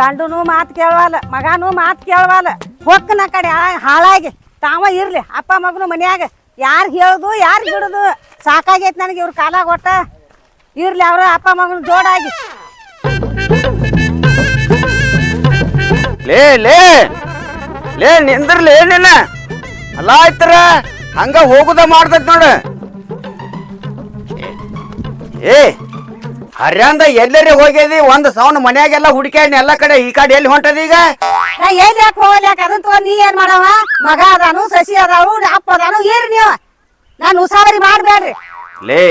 ಗಂಡನು ಮಾತು ಕೇಳವಲ್ಲ ಮಗನೂ ಮಾತು ಕೇಳವಲ್ಲ ಹೊಕ್ಕನ ಕಡೆ ಹಾಳಾಗಿ, ತಾವ ಇರ್ಲಿ, ಅಪ್ಪ ಮಗನು ಮನ್ಯಾಗ. ಯಾರು ಹೇಳುದು, ಯಾರು ಬಿಡುದು? ಸಾಕಾಗೈತೆ ನನಗೆ ಇವ್ರ ಕಾಲ ಕೊಟ್ಟ ಇರ್ಲಿ ಅವ್ರ ಅಪ್ಪ ಮಗನ ಜೋಡಾಗಿ. ಲೇ ಲೇ ಲೇ, ನಿಂದ್ರಲೇ ನಿನ್ನ? ಅಲ್ಲ ಆಯ್ತರ, ಹಂಗ ಹೋಗುದ ಮಾಡ್ತೈತ್ ನೋಡ. ಏ ಹರ್ಯಾಂದ ಎಲ್ಲರಿ ಹೋಗ್ಯದಿ ಒಂದ್ ಸೌಂಡ್ ಮನ್ಯಾಗೆಲ್ಲ ಹುಡುಕ್ಯಾಡ್ ಎಲ್ಲ ಕಡೆ ಈ ಕಡೆ ಎಲ್ಲಿ ಹೊಂಟದ ಈಗ? ನಾ ಯಾಕೆ ನೀ ಏನ್ ಮಾಡವ? ಮಗ ಅದಾನು ಸಸಿ ಅದಾವು ಅಪ್ಪ ಅದಾನು ಏರಿ ನೀವು ನಾನು ಉಸಾವರಿ ಮಾಡ್ಬೇಡ್ರಿ. ಲೇ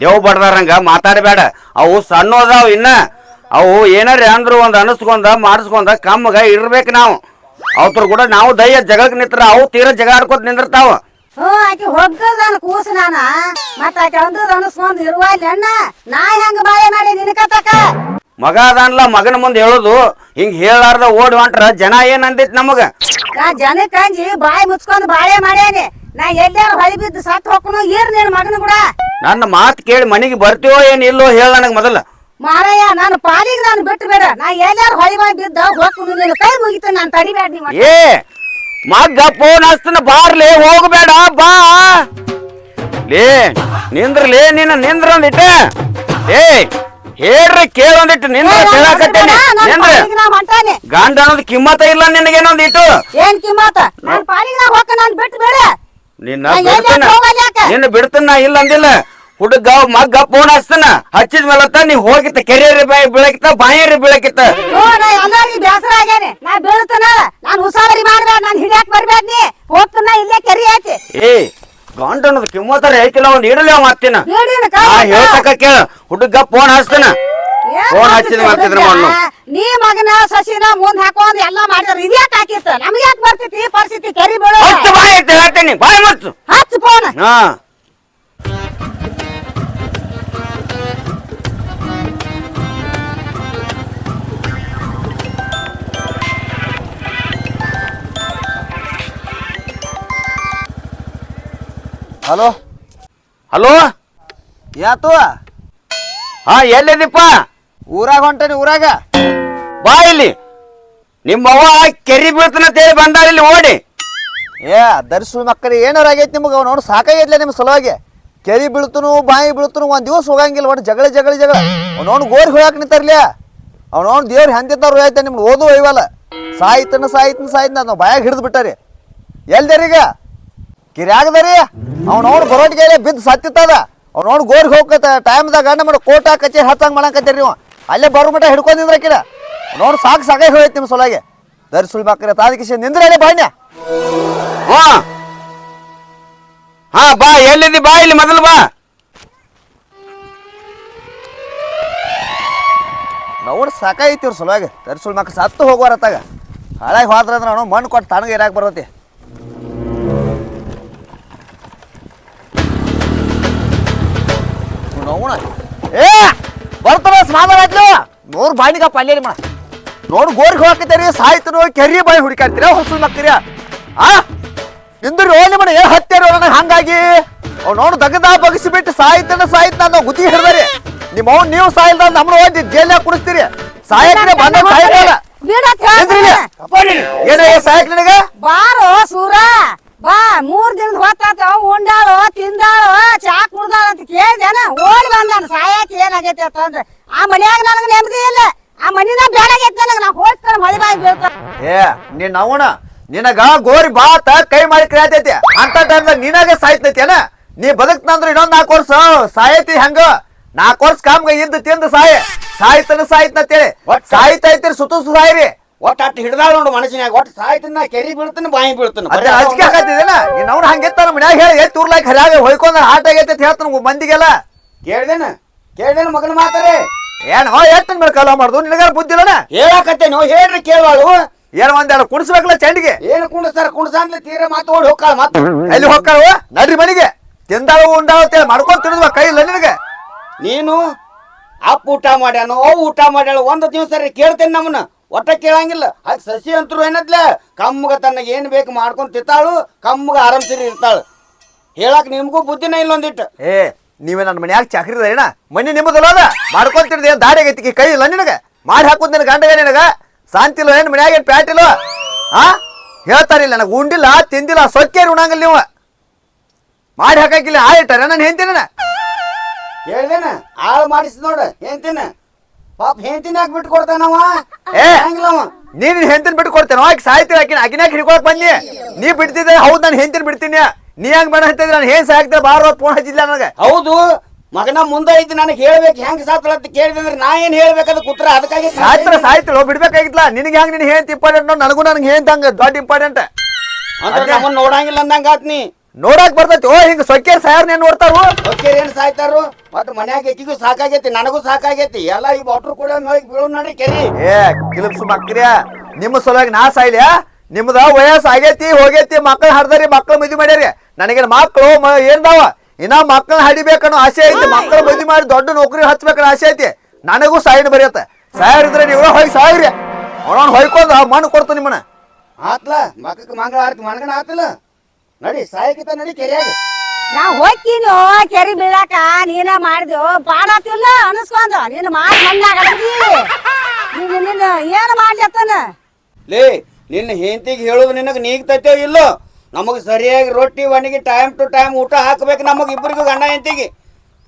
ದೇವ್ ಬಡ್ದಾರಂಗ ಮಾತಾಡಬೇಡ. ಅವು ಸಣ್ಣ ಅದಾವ ಇನ್ನ. ಅವು ಏನಾರ ಅಂದ್ರು ಒಂದ್ ಅನಸ್ಕೊಂದ ಮಾಡಿಸ್ಕೊಂದ ಕಮ್ಮಗ ಇರ್ಬೇಕು ನಾವು. ಅವ್ರ ಕೂಡ ನಾವು ದಯ್ಯ ಜಗಕ್ ನಿಂತ್ರ ಅವು ತೀರ ಜಗ ಆಡ್ಕೊತ ನಿಂದಿರ್ತಾವ. ಹ್ಞೂ ಆಕಿ ನಾನು ಕೂಸು ನಾನ. ಮತ್ತ ಆಕೆ ಒಂದು ಅನಸ್ಕೊಂಡ್ ಇರುವ ಅಣ್ಣ. ನಾ ಹೆಂಗ ಬಾಳೆ ಮಾಡಿ ನಿನಕತಕ ಮಗ ಅದಾನ್ಲ ಮಗನ ಮುಂದೆ ಹೇಳುದು. ಹಿಂಗ್ ಹೇಳಾರ್ದ ಓಡಿ ಹೊಂಟ್ರ ಜನ ಏನ್ ಅಂದಿತ್ ನಮಗ? ನಾ ಜನ ಅಂಜಿ ಬಾಯಿ ಮುಚ್ಕೊಂಡ್ ಬಾಳೆ ಮಾಡ್ಯಾನೆ. ನಾ ಎಲ್ಲಾರ ಹೊಳಿ ಬಿದ್ದು ಸತ್ ಹೋಗ್ಕೊಂಡು ಏರ್ ನೀನ್ ಮಗನ ಕೂಡ. ನನ್ನ ಮಾತ್ ಕೇಳಿ ಮನಿಗೆ ಬರ್ತೀವೋ ಏನ್ ಇಲ್ಲೋ ಹೇಳ ನನಗ್ ಮೊದಲ. ಮಾರಯ್ಯ ನಾನು ಪಾಲಿಗೆ ನಾನು ಬಿಟ್ಟು ಬೇಡ ನಾ ಎಲ್ಲಾರು ಹೊಳಿ ಬಾಯಿ ಬಿದ್ದ ಹೋಗ್ಕೊಂಡು ನಿನ್ನ ಕೈ ಮುಗಿತ ನಾನು ತಡಿಬೇಡ ನೀವು ಏ ಮಗ್ಗ ಫೋನ್ ಹಸ್ತನ ಬಾರ್ಲಿ ಹೋಗ್ಬೇಡ ಬಾ. ಲೇ ನಿಂದ್ರಲೇ ನಿನ್ನ ನಿಂದ್ರ ಒಂದಿಟ್ಟ ಏ ಹೇಳ್ರಿ ಕೇಳೊಂದಿಟ್ಟು ನಿಂದ್ರ ಕೇಳಾಕತ್ತೇನೆ. ನಿಂದ್ರ. ಗಂಡ ಅನ್ನೋದು ಕಿಮ್ಮತ ಇಲ್ಲ ನಿನಗೇನೊಂದಿಟ್ಟು? ಏನ್ ಕಿಮ್ಮತ ನಿನ್ನ ಬಿಡ್ತನ. ನಿನ್ನ ಬಿಡ್ತನ ಇಲ್ಲ ಅಂದಿಲ್ಲ. ಹುಡುಗ ಮಗ್ಗ ಫೋನ್ ಹಸ್ತನ ಹಚ್ಚಿದ ಮೇಲೆ ನೀ ಹೋಗಿತ್ತ ಕೆರಿಯರಿ ಬಾಯಿ ಬೀಳಕಿತ್ತ ಬಾಯರಿ ಬೀಳಕಿತ್ತ. ಬೇಸರ ಆಗ್ಯಾನೆ. ನಾ ಬೀಳ್ತನ ನಾನು ಉಸಾವರಿ ಮಾಡ್ಬೇಡ ನಾನು ಹಿಡಿಯಾಕ ಬರ್ಬೇಡ ನೀ. ಹೋಗ್ತನ ಇಲ್ಲೇ ಕೆರಿ ಐತಿ ಏ ಗಂಡ ಅನ್ನೋದು ಕಿಮ್ಮತ್ತಾರ ಐತಿಲ್ಲ ಅವ್ನು ಇಡಲಿ ಮಾತಿನ ಹೇಳಿನ ನಾ ಹೇಳ್ತಕ್ಕ ಕೇಳ. ಹುಡುಗ ಫೋನ್ ಹಸ್ತನ ಫೋನ್ ಹಚ್ಚಿದ ಮಾಡ್ತಿದ್ರ ಮಣ್ಣು. ನೀ ಮಗನ ಸಸಿನ ಮುಂದ್ ಹಾಕೊಂಡ್ ಎಲ್ಲಾ ಮಾಡಿದ್ರ ಇದ್ಯಾಕ್ ಹಾಕಿತ್ತ ನಮ್ಗ ಯಾಕೆ ಬರ್ತೈತಿ ಈ ಪರಿಸ್ಥಿತಿ? ಕೆರಿ ಬೀಳೋ ಬಾಯಿ ಹೇಳ್ತೇನೆ ಬಾಯಿ ಮುಚ್ಚು. ಹಚ್ಚ ಫೋನ್ ಹಾ. ಹಲೋ? ಹಲೋ? ಯಾತು? ಹಾ ಎಲ್ಲಿದ್ದೀಪ ಊರಾಗ ಹೊಂಟೇನಿ ಊರಾಗ. ಬಾ ಇಲ್ಲಿ. ನಿಮ್ಮ ನಿಮ್ಮವ್ವ ಕೆರಿ ಬೀಳ್ತನ ತೇಳಿ ಬಂದಾರ ಇಲ್ಲಿ ಓಡಿ. ಏ ದರ್ಶನ ಮಕ್ಕಳಿಗೆ ಏನಾರ ಆಗೈತಿ ನಿಮಗೆ? ಅವ್ನು ನೋಡಿ ಸಾಕಾಗೈತ್ಲೆ ನಿಮ್ಮ ಸಲುವಾಗಿ. ಕೆರಿ ಬೀಳ್ತನು ಬಾಯಿ ಬೀಳ್ತನು ಒಂದ್ ದಿವಸ ಹೋಗಂಗಿಲ್ಲ ಒಟ್ಟು ಜಗಳ ಜಗಳ ಜಗಳ. ಅವ್ನವ್ನು ಗೋರಿ ಹೇಳಾಕ ನಿಂತರ್ಲಿ. ಅವ್ನವ್ನು ದೇವ್ರ ಹೆಂತಿದ್ದಾರು ಆಯ್ತಾ ನಿಮ್ಗೆ ಓದು ಒಯ್ವಲ್ಲ. ಸಾಯ್ತನ ಸಾಯ್ತನ ಸಾಯ್ತನ ನಾವು ಬಾಯಾಗ ಹಿಡಿದು ಬಿಟ್ಟಾರಿ. ಎಲ್ದರೀಗ? ಕಿರ್ಯಾಗದರಿ ಅವ್ನವ್ನು ಬರೋಟಿಗೆ ಬಿದ್ದು ಸತ್ತಿತ್ತದ. ಅವ್ನವ್ನು ಗೋರಿಗೆ ಹೋಗತ್ತ ಟೈಮ್ದಾಗ ಗಂಡ ಮಾಡಿ ಕೋಟ ಕಚೇರಿ ಹತ್ತಂಗೆ ಮಾಡಂಕತ್ತೀರಿ ನೀವು. ಅಲ್ಲೇ ಬರೋ ಮಟ್ಟ ಹಿಡ್ಕೊಂಡಿದ್ರ ಕಿಡ. ಅವ್ನವ್ನು ಸಾಕು ಸಾಕಾಗಿ ಹೋಯ್ತು ನಿಮ್ಮ ಸಲುವಾಗಿ. ದರ್ಶನ ಮಕ್ಕಳ ತಾದಕಿಸಿ ನಿಂದ್ರೆ ಬಾಣ್ಯ. ಹಾ. ಹಾ ಬಾ ಎಲ್ಲಿದ್ದಿ? ಬಾ ಇಲ್ಲಿ ಮೊದಲು ಬಾ. ನೋಡ್ ಸಾಕೈತಿ ಇವ್ರ ಸಲುವಾಗಿ. ತರಿಸುಳ್ ಮಕ್ಕ ಸತ್ತು ಹೋಗೋರತ್ತಾಗ ಹಾಳಾಗಿ ಹೋದ್ರ ಅಂದ್ರೆ ನಾವು ಮಣ್ಣು ಕೊಟ್ಟು ತಣ್ಣಗೆ ಇರಾಕ್ ಬರ್ತೈತಿ. ನೋಣ ಏ ಬರ್ತಾರ ಸಮಾಧಾನ ಆಯ್ತು ನೋಡ್ ಬಾಯಿನಿಗ ಪಲ್ಯ ಮಾಡ ನೋಡು ಗೋರಿಗೆ ಹೋಗಕತ್ತೀರಿ ಸಾಯ್ತನು ಕೆರಿ ಬಾಯಿ ಹುಡುಕಾಡ್ತೀರ ಹೊಸ ಮಕ್ಕಳ ಆ ಇಂದ್ರ ಓಲಿ ಮಣ ಏನ್ ಹತ್ಯಾರ ಹಂಗಾಗಿ ಅವ್ ನೋಡು ದಗದ ಬಗಸಿ ಬಿಟ್ಟು ಸಾಯ್ತನ ಸಾಯ್ತ ನಾವು ಗುತಿ ಹಿಡ್ದಾರಿ ನಿಮ್ಮ ಅವ್ನು ನೀವು ಸಾಯಿಲ್ದ ನಮ್ಮನ್ನ ಹೋಗಿ ಜೈಲ್ನಾಗ ಕುಡಿಸ್ತೀರಿ ಸಾಯಕ್ರೆ ಬಂದ ಸಾಯ್ತಾರ ಏನ ಸಾಯಕ್ ನಿನಗ ಬಾರೋ ಸೂರ ಬಾ ಮೂರ್ ದಿನದ ಹೊತ್ತಾತ ಉಂಡಾಳು ತಿಂದಾಳು ಚಾ ಕುಡ್ದಾಳ ಅಂತ ಕೇಳ್ದೇನ ಓಡಿ ಬಂದಾನ ಸಾಯಕ್ ಏನಾಗೈತಿ ಅಂತಂದ್ರೆ ಆ ಮನ್ಯಾಗ ನನಗ ನೆಮ್ಮದಿ ಇಲ್ಲ. ಆ ಮನಿನ ಬೇಡಾಗೈತಿ ನನಗ ನಾ ಹೋಗ್ತಾನ ಮಳಿ ಬಾಯಿ ಬೀಳ್ತಾನ ಏ ನಿನ್ನ ಅವಣ ನಿನಗ ಗೋರಿ ಬಾತ ಕೈ ಮಾಡಿ ಕ್ರಿಯಾತೈತಿ ಅಂತ ಟೈಮ್ದಾಗ ನಿನಗ ಸಾಯ್ತೈತೇನ? ನೀ ಬದುಕ್ತಂದ್ರ ಇನ್ನೊಂದ್ ನಾಲ್ಕು ವರ್ಷ ಸಾಯತಿ ಹೆಂಗ? ನಾಲ್ಕು ವರ್ಷ ಕಾಮ್ಗ ಇದ್ದು ತಿಂದ ಸಾಯ. ಸಾಯ್ತನ ಒಟ್ಟ- ಸಾಯ್ತೈತಿರಿ ಸುತ್ತ ಸಾಯ್ರಿ. ಒಟ್ಟು ಅಟ್ಟು ಹಿಡ್ದಾಳ ನೋಡು ಮನಸ್ಸಿನಾಗ ಒಟ್ಟು ಸಾಯ್ತನ ಕೆರಿ ಬೀಳ್ತಾನ ಬಾಯಿ ಬೀಳ್ತಾನ ಅದೇ ಹಚ್ಕೆ ಹಾಕತ್ತಿದೇನ ನೀನ್ ಅವ್ನ ಹಂಗೆತ್ತಾನ ಮನ್ಯಾಗ ಹೇಳಿ ಎತ್ ಊರ್ಲಾಗ ಹರಿಯಾಗ ಹೊಯ್ಕೊಂಡ ಆಟ ಆಗೈತೆ ಅಂತ ಹೇಳ್ತಾನ ಮಂದಿಗೆಲ್ಲ. ಕೇಳ್ದೇನ? ಕೇಳ್ದೇನ ಮಗನ ಮಾತಾರೆ? ಏನ್ ಹೋ ಎತ್ತನ್ ಮೇಲೆ ಕಲ ಮಾಡುದು? ನಿನಗಾರ ಬುದ್ಧಿ ಇಲ್ಲನ? ಹೇಳಾಕತ್ತೇನು ಹೇಳ್ರಿ ಕೇಳುವಳು. ಏನ್ ಒಂದೆರಡು ಕುಣಿಸ್ಬೇಕಲ್ಲ ಚಂಡಿಗೆ? ಏನು ಕುಂಡಸ್ತಾರ ಅಂದ್ರೆ ತೀರ ಮಾತು ಓಡಿ ಹೋಗ್ಕಾಳ ಮಾತು. ಎಲ್ಲಿ ಹೋಗ್ಕಾಳು ನಡ್ರಿ ಮನೆಗೆ. ತಿಂದಾಳು ಉಂಡಾವ ತೇಳಿ ಮಾಡ್ಕೊಂಡ್ ತಿರುದ್ವ ಕೈ ಇಲ್ಲ ನಿನಗೆ? ನೀನು ಅಪ್ಪ ಊಟ ಮಾಡ್ಯಾನು ಅವ್ ಊಟ ಮಾಡ್ಯಾಳು ಒಂದು ದಿವಸ ಕೇಳ್ತೇನೆ ನಮ್ಮನ್ನ ಒಟ್ಟ ಕೇಳಂಗಿಲ್ಲ. ಅದ್ ಸಸಿ ಅಂತರು ಏನದ್ಲ? ಕಮ್ಮಗ ತನ್ನ ಏನ್ ಬೇಕು ಮಾಡ್ಕೊಂಡ್ ತಿತ್ತಾಳು ಕಮ್ಮಗ ಆರಾಮ್ಸಿರಿ ಇರ್ತಾಳು. ಹೇಳಕ್ ನಿಮ್ಗೂ ಬುದ್ಧಿನ ಇಲ್ಲ ಒಂದಿಟ್ಟು ಏ ನೀವೇ ನನ್ನ ಮನ್ಯಾಗ ಚಾಕ್ರಿ ಏನ? ಮನೆ ನಿಮ್ಮದಲ್ಲ ಅದ? ಮಾಡ್ಕೊಂತಿರ್ದೆ ಏನ್ ದಾರಿ ಆಗೈತಿ ಕೈ ಇಲ್ಲ ನಿನಗ? ಮಾಡಿ ಹಾಕುದ್ ನಿನ್ ಗಂಡಗ ನಿನಗ? ಶಾಂತಿಲ್ಲ ಏನ್? ಮನ್ಯಾಗ ಏನ್ ಪ್ಯಾಟ್ ಆ? ಹೇಳ್ತಾರಿಲ್ಲ ನನಗೆ ಉಂಡಿಲ್ಲ ತಿಂದಿಲ್ಲ ಸೊಕ್ಕೇರಿ ಉಣಂಗಿಲ್ಲ ನೀವು. ಮಾಡಿ ಹಾಕಿಲ್ಲ ಆಯ್ತಾರ ನಾನು ಹೆಂತಿನ ಹೇಳ್ದೇನ? ಹಾಳು ಮಾಡಿಸಿ ನೋಡ ಹೆಂತಿನ ಪಾಪ ಹೆಂಡತಿನ ಯಾಕೆ ಬಿಟ್ಟು ಕೊಡ್ತಾನವ ಏ. ಹಂಗಿಲ್ಲವ ನೀನ್ ಹೆಂಡತಿನ ಬಿಟ್ಟು ಕೊಡ್ತೇನೆ ಆಕೆ ಸಾಯ್ತೀನಿ ಆಕಿನ ಆಕಿನಾಗ ಹಿಡ್ಕೊಳಕ್ ಬನ್ನಿ. ನೀ ಬಿಡ್ತಿದ್ದೆ ಹೌದು ನಾನು ಹೆಂಡತಿನ ಬಿಡ್ತೀನಿ. ನೀ ಹಂಗ್ ಬೇಡ ಹೇಳ್ತಿದ್ರೆ ನಾನು ಹೆಂಗ್ ಸಾಕ್ತಾರೆ ಬಾರ ಫೋನ್ ಹಚ್ಚಿಲ್ಲ ನನಗೆ. ಹೌದು ಮಗನ ಮುಂದೆ ಐತಿ ನನಗೆ ಹೇಳ್ಬೇಕು ಹೆಂಗ್ ಸಾತ್ಲ ಅಂತ ಕೇಳಿದ್ರೆ ನಾ ಏನ್ ಹೇಳ್ಬೇಕದ ಕುತ್ರ ಅದಕ್ಕಾಗಿ ಸಾಯ್ತರ ಸಾಯ್ತಳು ಬಿಡ್ಬೇಕಾಗಿತ್ತಲ್ಲ ನಿನಗೆ ಹೆಂಗ್ ನಿನ್ ಹೇಳ್ತಿ ಇಂಪಾರ್ಟೆಂಟ್ ನನಗೂ ನನಗೆ ಹೆಂತ ಹಂಗ ದೊಡ್ಡ ಇಂಪಾರ್ಟೆಂಟ್ ಅಂದ್ರೆ ನಮ್ಮನ್ನ ನೋಡಂಗಿಲ್ಲ ಅಂದಂಗ ಆತ್ ನೀ. ನೋಡಕ್ ಬರ್ತೈತಿ. ಓ ಹಿಂಗ ಸೊಕ್ಕೇರ್ ಸಾಯರ್ ನೀನ್ ನೋಡ್ತಾರು? ಓಕೆ ಏನ್ ಸಾಯ್ತಾರು? ಮತ್ತ ಮನ್ಯಾಗ ಎಕ್ಕಿಗೂ ಸಾಕಾಗೈತಿ ನನಗೂ ಸಾಕಾಗೈತಿ. ಎಲ್ಲ ಈ ಬಾಟ್ರು ಕೂಡ ಹೋಗಿ ಬೀಳು ನೋಡಿ ಕೆರಿ. ಏ ಕಿಲಪ್ಸ್ ಮಕ್ಕ್ರಿಯ ನಿಮ್ಮ ಸಲುವಾಗಿ ನಾ ಸಾಯ್ಲ್ಯಾ? ನಿಮ್ದ ವಯಸ್ಸು ಆಗೈತಿ ಹೋಗೈತಿ ಮಕ್ಕಳು ಹಡ್ದಾರಿ ಮಕ್ಕಳು ಮದುವೆ ಮಾಡ್ಯಾರಿ. ನನಗೇನ್ ಮಕ್ಕಳು ಏನ್ದಾವ? ಇನ್ನ ಮಕ್ಕಳ ಹಡಿಬೇಕನ್ನೋ ಆಸೆ ಐತಿ ಮಕ್ಕಳು ಮದುವೆ ಮಾಡಿ ದೊಡ್ಡ ನೌಕರಿ ಹಚ್ಬೇಕನ್ನೋ ಆಸೆ ಐತಿ. ನನಗೂ ಸಾಯಿನ ಬರೆಯತ್ತ. ಸಾಯರ್ ಇದ್ರೆ ನೀವು ಹೋಗಿ ಸಾಯ್ರಿ. ಅವನ ಹೊಯ್ಕೊಂಡ್ ಮಣ್ಣು ಕೊಡ್ತು ನಿಮ್ಮನ್ನ. ಆತ್ಲ ಮಕ್ಕಕ್ಕೆ ಮಂಗಳ ಆರ್ತಿ ಮನ್ಗಣ ಆತಿಲ್ಲ ನಡಿ ಸಾಯಕಿತ ನಡಿ ಕೆರೆಯಾಗ. ನಾ ಹೋಗ್ತೀನಿ ಕೆರಿ ಬೀಳಾಕ. ನೀನ ಮಾಡಿದ್ವು ಬಾಡತಿಲ್ಲ ಅನಸ್ಕೊಂಡ. ನೀನು ಮಾಡಿ ಮಣ್ಣಾಗಿ ನೀನು ನಿನ್ನ ಏನು ಮಾಡ್ಲತ್ತನ? ಲೇ ನಿನ್ನ ಹೆಂಡತಿಗೆ ಹೇಳೋದು ನಿನಗೆ ನೀಗ್ತೈತೋ ಇಲ್ಲೋ? ನಮಗೆ ಸರಿಯಾಗಿ ರೊಟ್ಟಿ ಒಣಗಿ ಟೈಮ್ ಟು ಟೈಮ್ ಊಟ ಹಾಕ್ಬೇಕು ನಮಗೆ ಇಬ್ಬರಿಗೂ ಗಂಡ ಹೆಂಡತಿಗೆ.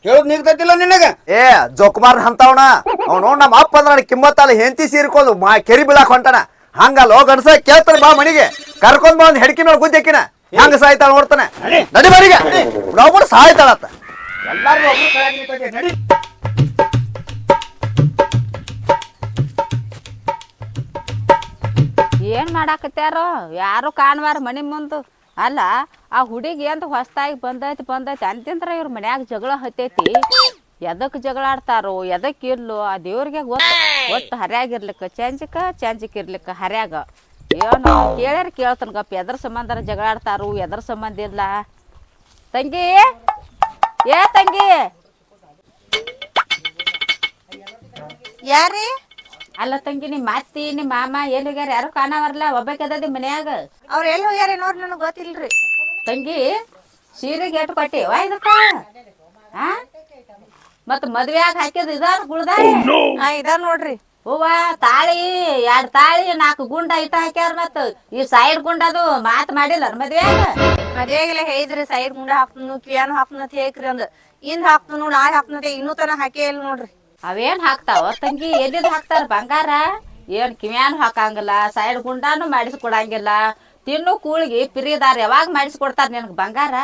ಹೇಳೋದು ನೀಗ್ತೈತಿಲ್ಲ ನಿನಗೆ? ಏ ಜೋಕುಮಾರ್ ಅಂತವನ ಅವನು ನಮ್ಮ ಅಪ್ಪ ಅಂದ್ರೆ ನನಗೆ ಕಿಮ್ಮತ್ತಲ್ಲ ಹೆಂಡತಿ ಸೀರ್ಕೊಂಡು ಮಾ ಕೆರಿ ಬೀಳಾಕ್ ಹೊಂಟಣ ಹಂಗಲ್ಲ ಹೋಗ್ ಗಣಸ ಕೇಳ್ತಾನೆ ಬಾ ಮನೆಗೆ. ಕರ್ಕೊಂಡ್ ಬಾ ಒಂದ್ ಹೆಡ್ಕಿ ಮೇಲೆ ಗುದ್ದೆಕ್ಕಿನ ಹೆಂಗ ಸಾಯ್ತಾಳ ನೋಡ್ತಾನೆ. ನಡಿ. ಬರಿಗೆ ನಾವು ಸಾಯ್ತಾಳತ್ತ ಎಲ್ಲಾರು ಒಬ್ರು ಕೆಳಗೆ ನಡಿ. ಏನ್ ಮಾಡಾಕತ್ಯಾರೋ? ಯಾರು ಕಾಣವಾರ ಮನಿ ಮುಂದು? ಅಲ್ಲ ಆ ಹುಡುಗಿ ಅಂತ ಹೊಸ್ತಾಗಿ ಬಂದೈತಿ ಬಂದೈತಿ. ಅಂತಿಂದ್ರ ಇವ್ರ ಮನ್ಯಾಗ ಜಗಳ ಹತ್ತೈತಿ. ಎದಕ್ ಜಗಳ ಆಡ್ತಾರೋ ಎದಕ್ ಇಲ್ಲೋ ಆ ದೇವ್ರಿಗೆ ಗೊತ್ತ ಒಟ್ಟು ಹರ್ಯಾಗಿರ್ಲಿಕ್ಕ ಚಂಜಿಕ ಚಂಜಿಕ್ ಇರ್ಲಿಕ್ಕ ಹರ್ಯಾಗ. ಏನು ಕೇಳ್ಯಾರ ಕೇಳ್ತಾನ ಗಪ್ಪ ಎದ್ರ ಸಂಬಂಧ ಜಗಳ ಆಡ್ತಾರು ಎದ್ರ ಸಂಬಂಧ ಇಲ್ಲ ತಂಗಿ? ಏ ತಂಗಿ? ಯಾರಿ? ಅಲ್ಲ ತಂಗಿ ನಿಮ್ಮ ಅತ್ತಿ ನಿಮ್ಮ ಮಾಮ ಎಲ್ಲಿ ಹೋಗ್ಯಾರ? ಯಾರು ಕಾಣವರ್ಲ ಒಬ್ಬಾಕದದಿ ಮನ್ಯಾಗ? ಅವ್ರ ಎಲ್ಲಿ ಹೋಗ್ಯಾರ ನೋಡ್ರಿ ನನಗೆ ಗೊತ್ತಿಲ್ರಿ. ತಂಗಿ ಸೀರೆಗೆ ಎಟ್ಟು ಕೊಟ್ಟಿ ವಾ ಇದಕ್ಕ. ಆ? ಮದ್ವೆ ಮದ್ವೆಯಾಗ ಹಾಕಿದ್ ಇದಾರ ಹಾ ಇದಾರ್ ನೋಡ್ರಿ. ಹೂವ ತಾಳಿ ಎರಡ್ ತಾಳಿ ನಾಲ್ಕು ಗುಂಡ ಇಟ್ಟ ಹಾಕ್ಯಾರ ಮತ್ತ ಈ ಸೈಡ್ ಗುಂಡ ಅದು ಮಾತ್ ಮಾಡಿಲ್ಲ ಮದ್ವೆ ಮದ್ವೆಗೆಲ್ಲ ಹೇಳಿದ್ರಿ ಸೈಡ್ ಗುಂಡ ಹಾಕ್ತನು ಕಿಯಾನು ಹಾಕ್ತನ ಹೇಕ್ರಿ ಹೇಳ್ಕ್ರಿ ಅಂದ. ಇಂದ್ ಹಾಕ್ತನು ನಾಳೆ ಹಾಕ್ತನ ಇನ್ನೂ ತನ ಹಾಕೇ ಇಲ್ಲ ನೋಡ್ರಿ. ಅವೇನ್ ಹಾಕ್ತಾವ ತಂಗಿ? ಎಲ್ಲಿದ್ ಹಾಕ್ತಾರ ಬಂಗಾರ? ಏನ್ ಕಿವ್ಯಾನು ಹಾಕಂಗಿಲ್ಲ ಸೈಡ್ ಗುಂಡಾನು ಮಾಡಿಸ್ಕೊಡಂಗಿಲ್ಲ ತಿನ್ನು ಕೂಳಿಗೆ ಪಿರಿದಾರ ಯಾವಾಗ ಮಾಡಿಸ್ಕೊಡ್ತಾರ ನಿನಗ್ ಬಂಗಾರ?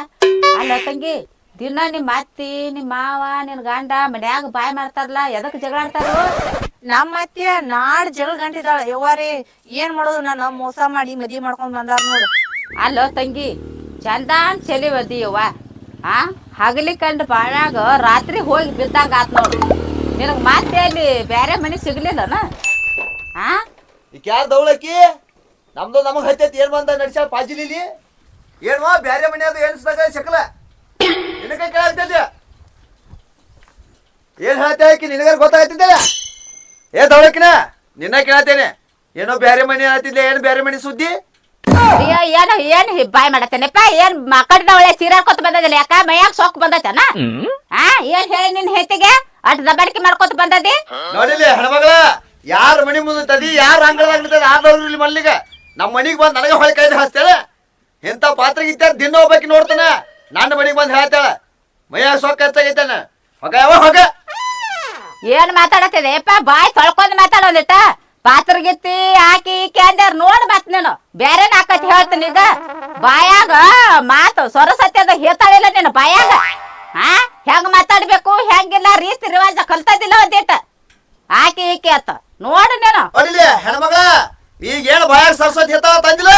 ಅಲ್ಲ ತಂಗಿ ದಿನ ನಿಮ್ಮ ಅತ್ತಿ ನಿಮ್ಮ ಮಾವ ನಿನ್ ಗಂಡ ಮನ್ಯಾಗ ಬಾಯ್ ಮಾಡ್ತಾರಲ್ಲ ಎದಕ್ ಜಗಳ ಆಡ್ತಾರು ನಮ್ಮ ಅತ್ತಿ ನಾಡ್ ಜಗಳ ಗಂಟಿದಾಳ ಯವ್ವಾರಿ ಏನ್ ಮಾಡೋದು ನಾನು? ಮೋಸ ಮಾಡಿ ಮದ್ವಿ ಮಾಡ್ಕೊಂಡ್ ಬಂದಾರ ನೋಡು. ಅಲ್ಲೋ ತಂಗಿ ಚಂದಾನ್ ಚಲಿ ಒದಿಯವ್ವ ಆ ಹಗಲಿ ಕಂಡು ಬಾಳಾಗ ರಾತ್ರಿ ಹೋಗಿ ಬಿದ್ದಂಗ ಆತ್ ನೋಡು. ನಿನಗ್ ಮತ್ತೆ ಅಲ್ಲಿ ಬ್ಯಾರೆ ಮನಿ ಸಿಗ್ಲಿಲ್ಲನ? ಆ? ಈಗ ಯಾರ ದೌಳಕಿ ನಮ್ದು ನಮಗ್ ಹತ್ತೈತಿ. ಏನ್ ಬಂದ ನಡ್ಸ್ಯಾಳ ಪಾಜಿಲಿಲಿ? ಏನ್ವಾ ಬ್ಯಾರೆ ಮನ್ಯಾದ ಎಣಿಸ್ದಾಗ ಶಕಲ? ನಿನಗ ಕೇಳ್ತೈತಿ ಏನ್ ಹೇಳ್ತಾ ನಿನಗಾರ ಗೊತ್ತಾಗ್ತಿದ್ದಲ್ಲ ಏ ದೌಳಕಿನ ನಿನ್ನ ಕೇಳತ್ತೇನೆ. ಏನೋ ಬ್ಯಾರೆ ಮನೆ ಆತಿದ್ಲ ಏನ್ ಬ್ಯಾರೆ ಮನೆ ಸುದ್ದಿ? ಅಯ್ಯೋ ಏನು ಏನ್ ಬಾಯ್ ಮಾಡತ್ತೇನಪ್ಪ ಏನ್ ಮಕ್ಕಳದ ಒಳ್ಳೆ ಕೊತ್ ಬಂದದಿಲ್ಲ ಯಾಕ? ಮೈಯಾಗ ಸೊಕ್ ಬಂದೈತನ? ಹಾ ಏನ್ ಹೇಳಿ ನಿನ್ ಹೆತ್ತಿಗೆ? ಅಟ್ ದಬಾಡಿಕೆ ಮಾಡ್ಕೊತ ಬಂದದಿ? ನೋಡಿಲಿ ಹೆಣ್ಮಗಳ ಯಾರ ಮನಿ ಮುಂದೆ ತದಿ ಯಾರ ಅಂಗಳದಾಗ ನಿಂತದ ಆದವ್ರು ಇಲ್ಲಿ ಮಲ್ಲಿಗ. ನಮ್ಮ ಮನಿಗ್ ಬಂದ್ ನನಗ ಹೊಳೆ ಕೈದು ಹಚ್ತೇಳ ಎಂತ ಪಾತ್ರ ಇದ್ದಾರ ದಿನ ಹೋಗ್ಬೇಕು ನೋಡ್ತಾನ? ನನ್ನ ಮನಿಗ್ ಬಂದ್ ಹೇಳ್ತಾಳ. ಮೈಯಾಗ ಸೊಕ್ಕ ಹೆಚ್ಚಾಗೈತಾನ ಹೊಗ ಯಾವ ಹೊಗ. ಏನ್ ಮಾತಾಡತ್ತಿದೆ? ಬಾಯ್ ತೊಳ್ಕೊಂಡ್ ಮಾತಾಡ ಪಾತ್ರಗಿತ್ತಿ ಹಾಕಿ ಈಕಿ ಅಂದ್ಯಾರ ನೋಡ್ ಮತ್ ನೀನು. ಬೇರೆ ನಾಕತ್ ಹೇಳ್ತೀನಿ ಈಗ. ಬಾಯಾಗ ಮಾತು ಸೊರಸತ್ಯದ ಹೇಳ್ತಾಳಿಲ್ಲ ನೀನು ಬಾಯಾಗ? ಹಾ ಹೆಂಗ್ ಮಾತಾಡ್ಬೇಕು? ಹೆಂಗಿಲ್ಲ? ರೀತಿ ರಿವಾಜ ಕಲ್ತದಿಲ್ಲ ಒಂದಿಟ್ಟ. ಆಕಿ ಈಕಿ ಅತ್ತ. ನೋಡು ನೀನು. ಹೆಣ್ಮಗ, ಈಗ ಏನ್ ಬಾಯಾಗ ಸರಸ್ವತಿ ಹೇಳ್ತಾಳ ತಂದಿಲ್ಲ?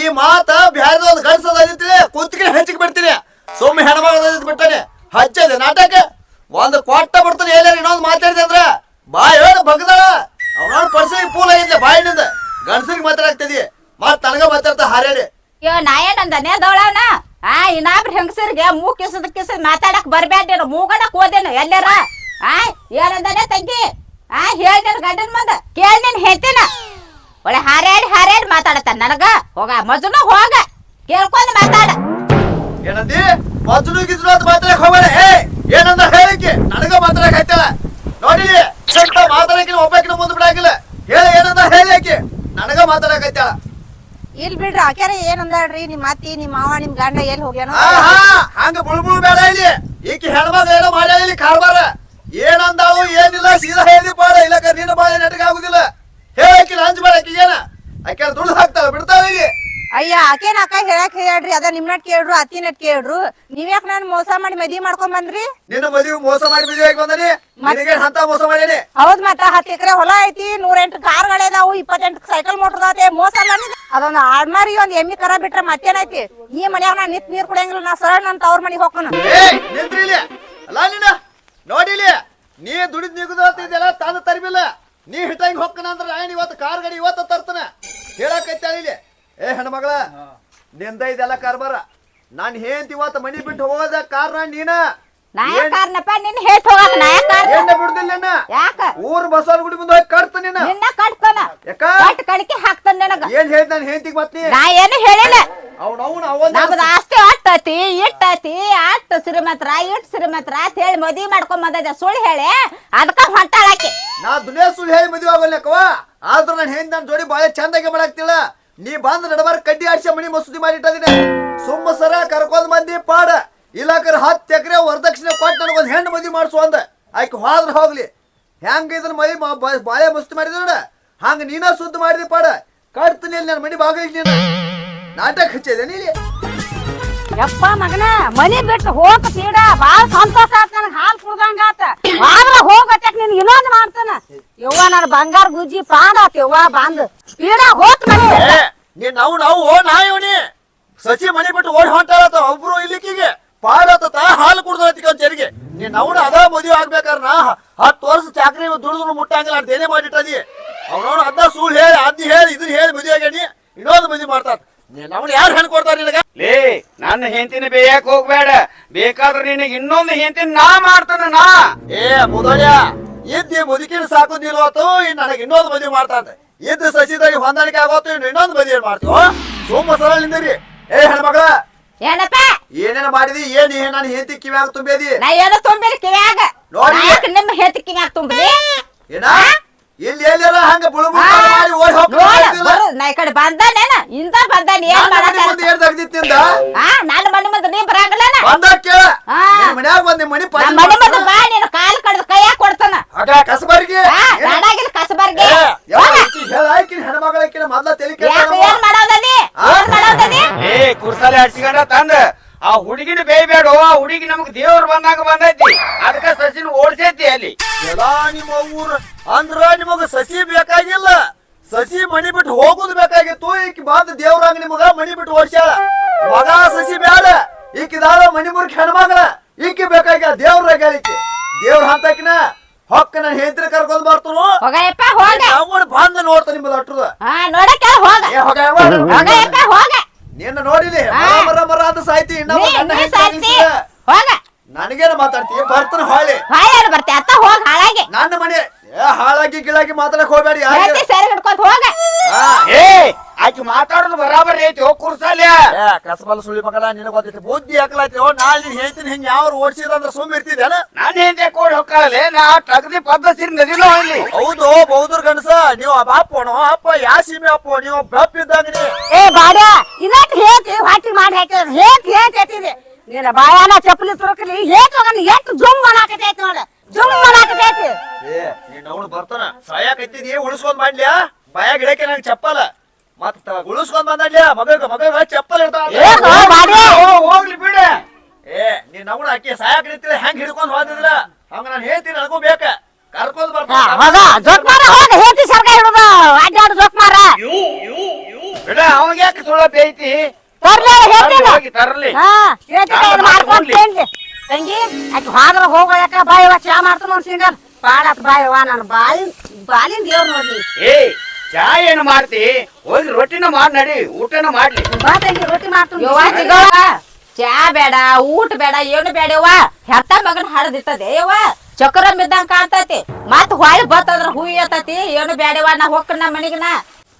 ಈ ಮಾತ ಬ್ಯಾರದ ಒಂದು ಕುತ್ತಿಗೆ ಹೆಚ್ಚಿಗೆ ಬಿಡ್ತೀನಿ. ಸುಮ್ಮನೆ ಹೆಣ್ಮಗಳ ಬಿಡ್ತಾನೆ ಹಚ್ಚದೆ ನಾಟಕ. ಒಂದು ಕೊಟ್ಟ ಬಿಡ್ತಾನೆ ಎಲ್ಲಾರ ಇನ್ನೊಂದು ಮಾತಾಡಿದೆ ಅಂದ್ರ ಬಾಯ್ ಹೇಳ ಬಗ್ದಾಳ. ಅವನವ್ನ ಪರ್ಸಿಗೆ ಪೂಲ್ ಆಗಿದ್ಲೆ ಬಾಯಿನಿಂದ. ಗಂಡಸರಿಗೆ ಮಾತಾಡ್ತಿದಿ ಮತ್ ತನಗ ಮಾತಾಡ್ತಾ ಹಾರೇಳಿ ಅಯ್ಯೋ ನಾ ಏನಂದನೆ ದೌಳವನ ಆ ಇನ್ನಾಬ್ರ ಹೆಂಗಸರಿಗೆ ಮೂ ಕಿಸದ ಕಿಸದ್ ಮಾತಾಡಕ್ ಬರ್ಬ್ಯಾಡೇನು ಮೂಗಡಕ್ ಹೋದೇನು ಎಲ್ಲಾರ? ಆ ಏನಂದನೆ ತಂಗಿ? ಆ ಹೇಳ್ದೇನು ಗಂಡನ ಮುಂದ? ನೀನ್ ಹೇಳ್ತೇನ? ಒಳ್ಳೆ ಹಾರ್ಯಾಡಿ ಹಾರ್ಯಾಡಿ ಮಾತಾಡತ್ತ ನನಗ? ಹೋಗ ಮಜನು ಹೋಗ. ಕೇಳ್ಕೊಂಡ್ ಮಾತಾಡ. ಏನಂದಿ? ಮೊದಲು ಗಿಜನು ಅಂತ ಮಾತಾಡಕ್ ಹೋಗಬೇಡ. ಏ ಏನಂದ ಹೇಳಿಕೆ? ನನಗ ಮಾತಾಡಕ್ ಆಯ್ತಲ್ಲ ನೋಡಿ ಮಾತಾಡಕ್ಕೆ ಒಬ್ಬಕಿನ ಮುಂದೆ ಬಿಡಾಕಿಲ್ಲ ಹೇಳ ಏನಂದ ಹೇಳಿಕೆ? ಮಾತಾಡಕ್ಕೆ ಇಲ್ ಬಿಡ್ರಿ ಆಕ್ಯಾರ ಏನ್ ಅಂದಾಳ್ರಿ? ನಿಮ್ಮ ಅತ್ತಿ ನಿಮ್ಮ ಮಾವ ನಿಮ್ ಗಂಡ ಎಲ್ಲಿ ಹೋಗ್ಯಾನ? ಹಂಗ ಬುಳ್ಬುಳ್ ಬೇಡ ಇಲ್ಲಿ. ಈಕಿ ಹೆಣ್ಮಗ ಏನೋ ಮಾಡ್ಯಾಳ ಇಲ್ಲಿ ಕಾರ್ಬಾರ ಏನಂದಾವು ಏನಿಲ್ಲ ಸೀದಾ ಹೇಳಿ ಬಾಳ. ಇಲ್ಲಕ ನೀನು ಬಾಳೆ ನಟಕ ಆಗುದಿಲ್ಲ. ಹೇಳಕಿಲ್ಲ ಅಂಜ್ ಬೇಡ ಏನ ಆಕ್ಯಾರ ದುಡ್ಡು ಹಾಕ್ತಾಳ ಬಿಡ್ತಾಳ ಇಲ್ಲಿ. ಅಯ್ಯ ಆಕೇನ್ ಅಕ್ಕ ಹೇಳಕ್ ಹೇಳ್ರಿ ಅದ ನಿಮ್ ನಟ್ ಕೇಳ್ರು ಅತಿ ನಟ್ ಕೇಳ್ರು. ನೀವ್ಯಾಕ್ ನಾನ್ ಮೋಸ ಮಾಡಿ ಮದಿ ಮಾಡ್ಕೊಂಡ್ ಬಂದ್ರಿ? ನಿನ್ನ ಮದುವೆ ಮೋಸ ಮಾಡಿ ಮದುವೆ ಆಗಿ ಬಂದನಿ. ನಿನಗೆ ಅಂತ ಮೋಸ ಮಾಡೇನಿ ಹೌದ್ ಮತ್ತ ಹತ್ತು ಎಕರೆ ಹೊಲ ಐತಿ ನೂರೆಂಟು ಕಾರ್ಗಳಿದಾವು ಇಪ್ಪತ್ತೆಂಟು ಸೈಕಲ್ ಮೋಟರ್ ಅದೇ ಮೋಸ ನಿಂದು? ಅದೊಂದು ಆಡ್ಮಾರಿ ಒಂದ್ ಎಮ್ಮಿ ಕರ ಬಿಟ್ರೆ ಮತ್ತೇನೈತಿ ಈ ಮನ್ಯಾಗ ನಾ ನಿತ್ ನೀರ್ ಕುಡಿಯಂಗಿಲ್ಲ ನಾ ಸರಳ ನನ್ ತವ್ರ ಮನಿಗ್ ಹೋಗ್ಕೊನ ಏಯ್ ನಿಂತ್ರಿ ಇಲ್ಲಿ. ಅಲ್ಲ ನೀನ? ನೋಡಿಲಿ ನೀ ದುಡಿದ್ ನಿಗುದಿಲ್ಲ ತಂದ ತರಿಬಿಲ್ಲ. ನೀ ಹಿಟ್ಟಂಗ್ ಹೊಕ್ಕನ ಅಂದ್ರೆ ನಾನು ಇವತ್ತು ಕಾರ್ ಗಡಿ ಇವತ್ತು ತರ್ತಾನೆ. ಹೇಳಕೈತಾಳ ಇಲ್ಲಿ. ಏ ಹೆಣ್ಮಗಳ ನಿಂದ ಇದೆಲ್ಲ ಕಾರ್ಬಾರ. ನಾನು ಹೇಂತ ಇವತ್ತು ಮನಿ ಬಿಟ್ಟು ಹೋಗೋದ ಕಾರಣ ನೀನ? ನಾಯ ಕಾರಣಪ್ಪ? ನಿನ್ನ ಹೇಳ್ತ ಹೋಗಕ್ ನಾಯ ಕಾರಣ? ಏನ ಬಿಡುದಿಲ್ಲ ಯಾಕ? ಊರ್ ಬಸವನ ಗುಡಿ ಮುಂದೆ ಹೋಗಿ ಕಟ್ತ ನಿನ್ನ ನಿನ್ನ ಕಟ್ತಾನ? ಯಾಕ? ಕಟ್ ಕಡಿಕೆ ಹಾಕ್ತಾನ ನಿನಗ. ಏನ್ ಹೇಳ್ತ ನಾನು ಹೇಂತಿಗೆ ಮತ್ತೆ ನಾ? ಏನು ಹೇಳಿಲ್ಲ. ಅವ್ನವ್ನ ಅವನ್ ನಮ್ದು ಆಸ್ತಿ ಅಟ್ಟತಿ ಇಟ್ಟತಿ ಅಟ್ಟ ಶ್ರೀಮಂತರ ಇಟ್ ಶ್ರೀಮಂತರ ಅಂತ ಹೇಳಿ ಮದಿ ಮಾಡ್ಕೊಂಡ್ ಬಂದದ ಸುಳ್ಳು ಹೇಳಿ ಅದಕ್ಕ ಹೊಂಟಾಳಾಕಿ ನಾ ದುನಿಯಾ ಸುಳ್ಳು ಹೇಳಿ ಮದುವೆ ಆಗೋಲ್ಲಕ್ಕವ ಆದ್ರೂ ನಾನು ಹೇಳಿ ನನ್ನ ಜೋಡಿ ಬಾಳೆ ಚಂದಾಗಿ ಮಾಡಾಕ್ತಿಲ್ಲ ನೀ ಬಂದ್ ನಡಬಾರ ಕಡ್ಡಿ ಆಡ್ಸಿ ಮನಿ ಮಸೂದಿ ಮಾಡಿಟ್ಟಿದ್ದೀನಿ ಸುಮ್ಮ ಸರ, ಕರ್ಕೊಂಡ್ ಮಂದಿ ಪಾಡ. ಇಲ್ಲಾಕರ್ ಹತ್ತು ಎಕರೆ ವರದಕ್ಷಿಣೆ ಕೊಟ್ಟು ನನಗೊಂದು ಹೆಣ್ಣು ಮದಿ ಮಾಡಿಸು ಅಂದ. ಆಯ್ಕೆ ಹೋದ್ರ ಹೋಗ್ಲಿ. ಹೆಂಗ ಇದನ್ನ ಮಾ- ಬಾಳೆ ಮಸ್ತಿ ಮಾಡಿದ ನೋಡ? ಹಂಗ ನೀನ ಸುದ್ದಿ ಮಾಡಿದಿ ಪಾಡ. ಕಟ್ತೀನಿ ನನ್ನ ಮನಿ ಭಾಗ ನಾಟಕ ಹಚ್ಚಿದೆ ನೀಲಿ. ಯಪ್ಪ ಮಗನ, ಮನಿ ಬಿಟ್ಟು ಹೋಗ ತೀಡ ಬಾಳ ಸಂತೋಷ ಆತ ನನಗ್, ಹಾಲ್ ಕುಡ್ದಂಗ ಆತ. ಆದ್ರ ಹೋಗತ್ಯಾಕ ನಿನ್ ಇನ್ನೊಂದ್ ಮಾಡ್ತಾನ. ಯವ್ವ ನನ್ನ ಬಂಗಾರ ಗುಜ್ಜಿ ಪ್ರಾಣ ಆತ, ಯವ್ವ, ಬಂದ್. ಪೀಡ ಹೋತ್ ಮನಿ. ನೀ ನಾವು ನಾವು ಓ ನಾ ಇವನಿ ಮನೆ ಬಿಟ್ಟು ಓಡಿ ಹೊಂಟಾಳತ್ತ, ಒಬ್ರು ಇಲ್ಲಿಕ್ಕಿಗೆ ಪಾಡತ್ತ ಹಾಲು ಕುಡ್ದೈತಿ ಒಂದ್ ಜರಿಗೆ ನೀ ನವ್ನ ಅದ ಮದುವೆ ಆಗ್ಬೇಕಾರ, ನಾ ಹತ್ತು ವರ್ಷ ಚಾಕ್ರಿ ದುಡಿದ್ರು ಮುಟ್ಟಂಗಿಲ್ಲ, ಅಂತ ಏನೇ ಮಾಡಿಟ್ಟದಿ ಅವ್ನವ್ನ ಅದ ಸುಳ್ಳು ಹೇಳಿ ಅದ್ ಹೇಳಿ ಇದನ್ನ ಹೇಳಿ ಮದುವೆ ಆಗೇನಿ ಇನ್ನೊಂದು ಮದುವೆ ಮಾಡ್ತಾರ ನೀ ನಮ್ಮ ಯಾರು ಹೆಣ್ ಕೊಡ್ತಾರ ನಿನಗ? ನನ್ನ ಹೆಂಡತಿನ ಬೇಯಕ್ ಹೋಗ್ಬೇಡ. ಬೇಕಾದ್ರೆ ನಿನಗೆ ಇನ್ನೊಂದು ಹೆಂಡತಿನ ನಾ ಮಾಡ್ತಾನ ನಾ. ಏ ಮುದಯ್ಯ ಇದ್ದಿ ಮುದುಕಿನ ಸಾಕು ನಿಲ್ವತ್ತು ಇನ್ ನನಗೆ ಇನ್ನೊಂದು ಮದುವೆ ಮಾಡ್ತಾನೆ. ಇದ್ದ ಸಸಿದಾಗಿ ಹೊಂದಾಣಿಕೆ ಆಗೋತು ಇನ್ನು ಇನ್ನೊಂದು ಮದುವೆ ಮಾಡ್ತೀವೋ. ಸೋಮ ಸರಳ ನಿಂದಿರಿ. ಏ ಹೆಣ್ಮಗಳ. ಏನಪ್ಪ? ಏನೇನ ಮಾಡಿದಿ? ಏನ್ ಏನ್ ನಾನು ಹೆಂಡತಿ ಕಿವ್ಯಾಗ ತುಂಬೇದಿ? ನಾ ಏನೋ ತುಂಬಿರಿ ಕಿವ್ಯಾಗ. ನೋಡಿ. ನಿಮ್ಮ ಹೆಂಡತಿ ಕಿವ್ಯಾಗ ತುಂಬಿ ಏನ? ಇಲ್ಲಿ ಎಲ್ಲಾರ ಹಂಗ ಬುಳು ಹಾ. ಮಾಡಿ ಓಡಿ ನೋಡ ಹೋಗ್ತಿಲ್ಲ. ನಾ ಈ ಕಡೆ ಬಂದಾನೇನ ಇಂತ ಬಂದಾನ ಏನ್ ಮಾಡಕ ಏನ್ ತಗ್ದಿತ್ತಿಂದ ಆ ನನ್ನ ಮನೆ ಮುಂದೆ ನೀ? ಬರಂಗಿಲ್ಲನ ಬಂದ ಕೇಳ. ಹಾ. ನಿನ್ ಮನ್ಯಾಗ ಬಂದ ನಿಮ್ ಮನಿ ನಮ್ಮ ಮನೆ ಮುಂದೆ ಬಾ ನೀನು ಕಾಲ್ ಕಡ್ದ ಕೈಯಾಗ ಕೊಡ್ತಾನ. ಆಗ ಕಸಬರಿಗೆ. ಆ ನಾಡಾಗಿಲ್ಲ ಕಸಬರ್ಗೆ. ಹೆಣ್ಮಗಳಕ್ಕಿನ ಮೊದ್ಲ ತಲೆ ಯಾಕೆ ಏನ್ ಮಾಡೋದನಿ? ಏನ್ ಮಾಡೋದನಿ ಏ ಕುರ್ಸಾಲೆ ಹಚ್ಚಿಕೊಂಡ ತಂದ. ಆ ಹುಡುಗಿನ ಬೇಯಬೇಡ ಆ ಹುಡುಗಿ ನಮಗ್ ದೇವ್ರ ಬಂದಾಗ ಬಂದೈತಿ. ಅದಕ್ಕ ಸಸಿನ ಓಡಿಸೈತಿ ಅಲ್ಲಿ. ಎಲ್ಲಾ ನಿಮ್ಮ ಊರ ಅಂದ್ರ ನಿಮಗ ಸಸಿ ಬೇಕಾಗಿಲ್ಲ. ಸಸಿ ಮಣಿ ಬಿಟ್ಟು ಹೋಗುದು ಬೇಕಾಗಿತ್ತು ಈಕಿ ಬಂದ್ ದೇವ್ರಾಗ ನಿಮಗ ಮಣಿ ಬಿಟ್ಟು ಓಡ್ಸ್ಯಾಳ. ಮಗ ಸಸಿ ಬ್ಯಾಡ ಈಕಿದಾಳ ಮಣಿಮುರ್ ಮುರ್ಕ್ ಹೆಣ್ಮಗಳ ಈಕಿ ಬೇಕಾಗ್ಯ ದೇವ್ರಾಗ ಹೇಳಿಕೆ ದೇವ್ರ ಹಂತಕಿನ ಹೊಕ್ಕ ನನ್ನ ಹೆಂತ್ರಿ ಕರ್ಕೊಂಡ್ ಬರ್ತನು ಹೋಗಯಪ್ಪ ಹೋಗ. ಬಂದ ನೋಡ್ತ ನಿಮ್ಮದು ಅಟ್ರದ. ಹಾ ನೋಡಕ್ಕ ಹೋಗ. ಏ ಹೋಗ ಯವ್ವ. ಹೋಗಯಪ್ಪ ಹೋಗ. ನಿನ್ನ ನೋಡಿಲಿ. ಮರ ಮರ ಅಂತ ಸಾಯ್ತಿ. ಇನ್ನೊಬ್ಬ ಹೆಂಡ್ತಿ ಸಾಯ್ತಿ. ನಿಲ್ಸಿದ. ಹೋಗ. ನನಗೇನು ಮಾತಾಡ್ತಿ? ಬರ್ತಾನ ಹೊಳ್ಳಿ. ಹಾಯಾರು ಬರ್ತಿ. ಅತ್ತ ಹೋಗ ಹಾಳಾಗಿ. ನನ್ನ ಮನೆ ಏ ಹಾಳಾಗಿ ಗಿಳಾಗಿ ಮಾತಾಡಕ್ ಹೋಗ್ಬೇಡಿ. ಹೇಳ್ತಿ ಸರಿ ಹಿಡ್ಕೊಂತ ಹೋಗ. ಏ ಆಕಿ ಮಾತಾಡೋದು ಬರಾಬರಿ ಐತಿ ಓ ಕುರ್ಸಾಲೆ ಏ ಕಸಬಲ್ ಸುಳಿ ಮಗನ ನಿನಗ ಗೊತ್ತೈತಿ ಬುದ್ಧಿ ಹಾಕ್ಲಾತಿ ಓ ನಾಳೆ ನೀನ್ ಹೇಳ್ತೀನಿ ಹಿಂಗ್ ಯಾವ್ರು ಓಡಿಸಿದ್ರ ಸುಮ್ ಇರ್ತಿದ್ದೇನ ನಾನ್ ಹಿಂದೆ ಕೋಡ್ ಹೊಕ್ಕಾಳೆ ನಾ ಟಗದಿ ಪದ್ಧತಿ ನದಿಲ್ಲ ಇಲ್ಲಿ. ಹೌದು ಬೌದ್ರ ಗಣಸ ನೀವು ಅಪ್ಪಣೋ ಅಪ್ಪ ಯಾ ಸೀಮೆ ಅಪ್ಪ ನೀವು ಬೆಪ್ಪ ಇದ್ದಂಗ ನೀ. ಏ ಬಾಡ ಇದಟ್ ಹೇತಿ ಹಾಕಿ ಮಾಡಿ ಹಾಕಿ ಹೇಗೆ ಎತ್ತಿದೆ ನೀನ ಬಾಯಾನ ಚಪ್ಪಲಿ ತುರುಕಲಿ ಹೇತ್ ಹೋಗಣ ಎಷ್ಟು ಜುಮ್ ಮಾಡಾಕತೈತಿ ನೋಡ. ಜುಮ್ ಮಾಡಾಕತೈತಿ ಏ ನೀನ್ ಅವನು ಬರ್ತಾನ ಸಾಯಾಕೈತಿದಿ ಉಳಿಸ್ಕೊಂಡ್ ಮಾಡ್ಲ್ಯಾ? ಬಾಯಾಗ ಇಡಕ್ಕೆ ನಂಗೆ ಚಪ್ಪಲ. ಮತ್ತ ಉಳಿಸ್ಕೊಂಡ್ ಬಂದಲ್ಲ ಮಗ ಮಗ ಚಪ್ಪಲ್ ಇರ್ತಾವ ಹೋಗ್ಲಿ ಬಿಡ. ಏ ನೀನ್ ನಗುಣ ಅಕ್ಕಿ ಸಾಯಕ್ ನಿಂತಿಲ್ಲ ಹೆಂಗ್ ಹಿಡ್ಕೊಂಡ್ ಹೋದಿದ್ರ ಹಂಗ ನಾನು ಹೇಳ್ತೀನಿ ನನಗೂ ಬೇಕ. ಕರ್ಕೊಂಡ್ ಬಿಡ ಅವಂಗ ಯಾಕೆ ತರ್ಲಿ ಹೇಳ್ತೀನಿ. ಹೋಗಿ ತರ್ಲಿ. ತಂಗಿ ಆಕೆ ಹೋದ್ರ ಹೋಗ ಯಾಕ ಬಾಯ್ ಚಾ ಮಾಡ್ತಾನ ಸಿಂಗಲ್. ಪಾಡತ್ ಬಾಯ್ ವಾ ನನ್ನ ಬಾಯಿ ಬಾಲಿನ ದೇವ್ರ ನೋಡ್ಲಿ. ಏ ಚಾ ಏನು ಮಾಡ್ತಿ? ಹೋಗಿ ರೊಟ್ಟಿನ ಮಾಡ್ ನಡಿ ಊಟನ ಮಾಡ್ಲಿ. ಬಾ ತಂಗಿ ರೊಟ್ಟಿ ಮಾಡ್ತೀನಿ. ಯವ್ವ ಚಾ ಬೇಡ ಊಟ ಬೇಡ ಏನು ಬೇಡವ್ವ ಹೆತ್ತ ಮಗನ ಹಡದಿರ್ತದೆ ಯವ್ವ. ಚಕ್ರ ಬಿದ್ದಂಗ ಕಾಣ್ತೈತಿ. ಮತ್ ಹೊಳಿ ಬತ್ತದ್ರ ಹೂ ಎತ್ತತಿ ಏನು ಬೇಡವ್ವ ನಾ ಹೊಕ್ಕ ನಮ್ಮ ಮನಿಗನ.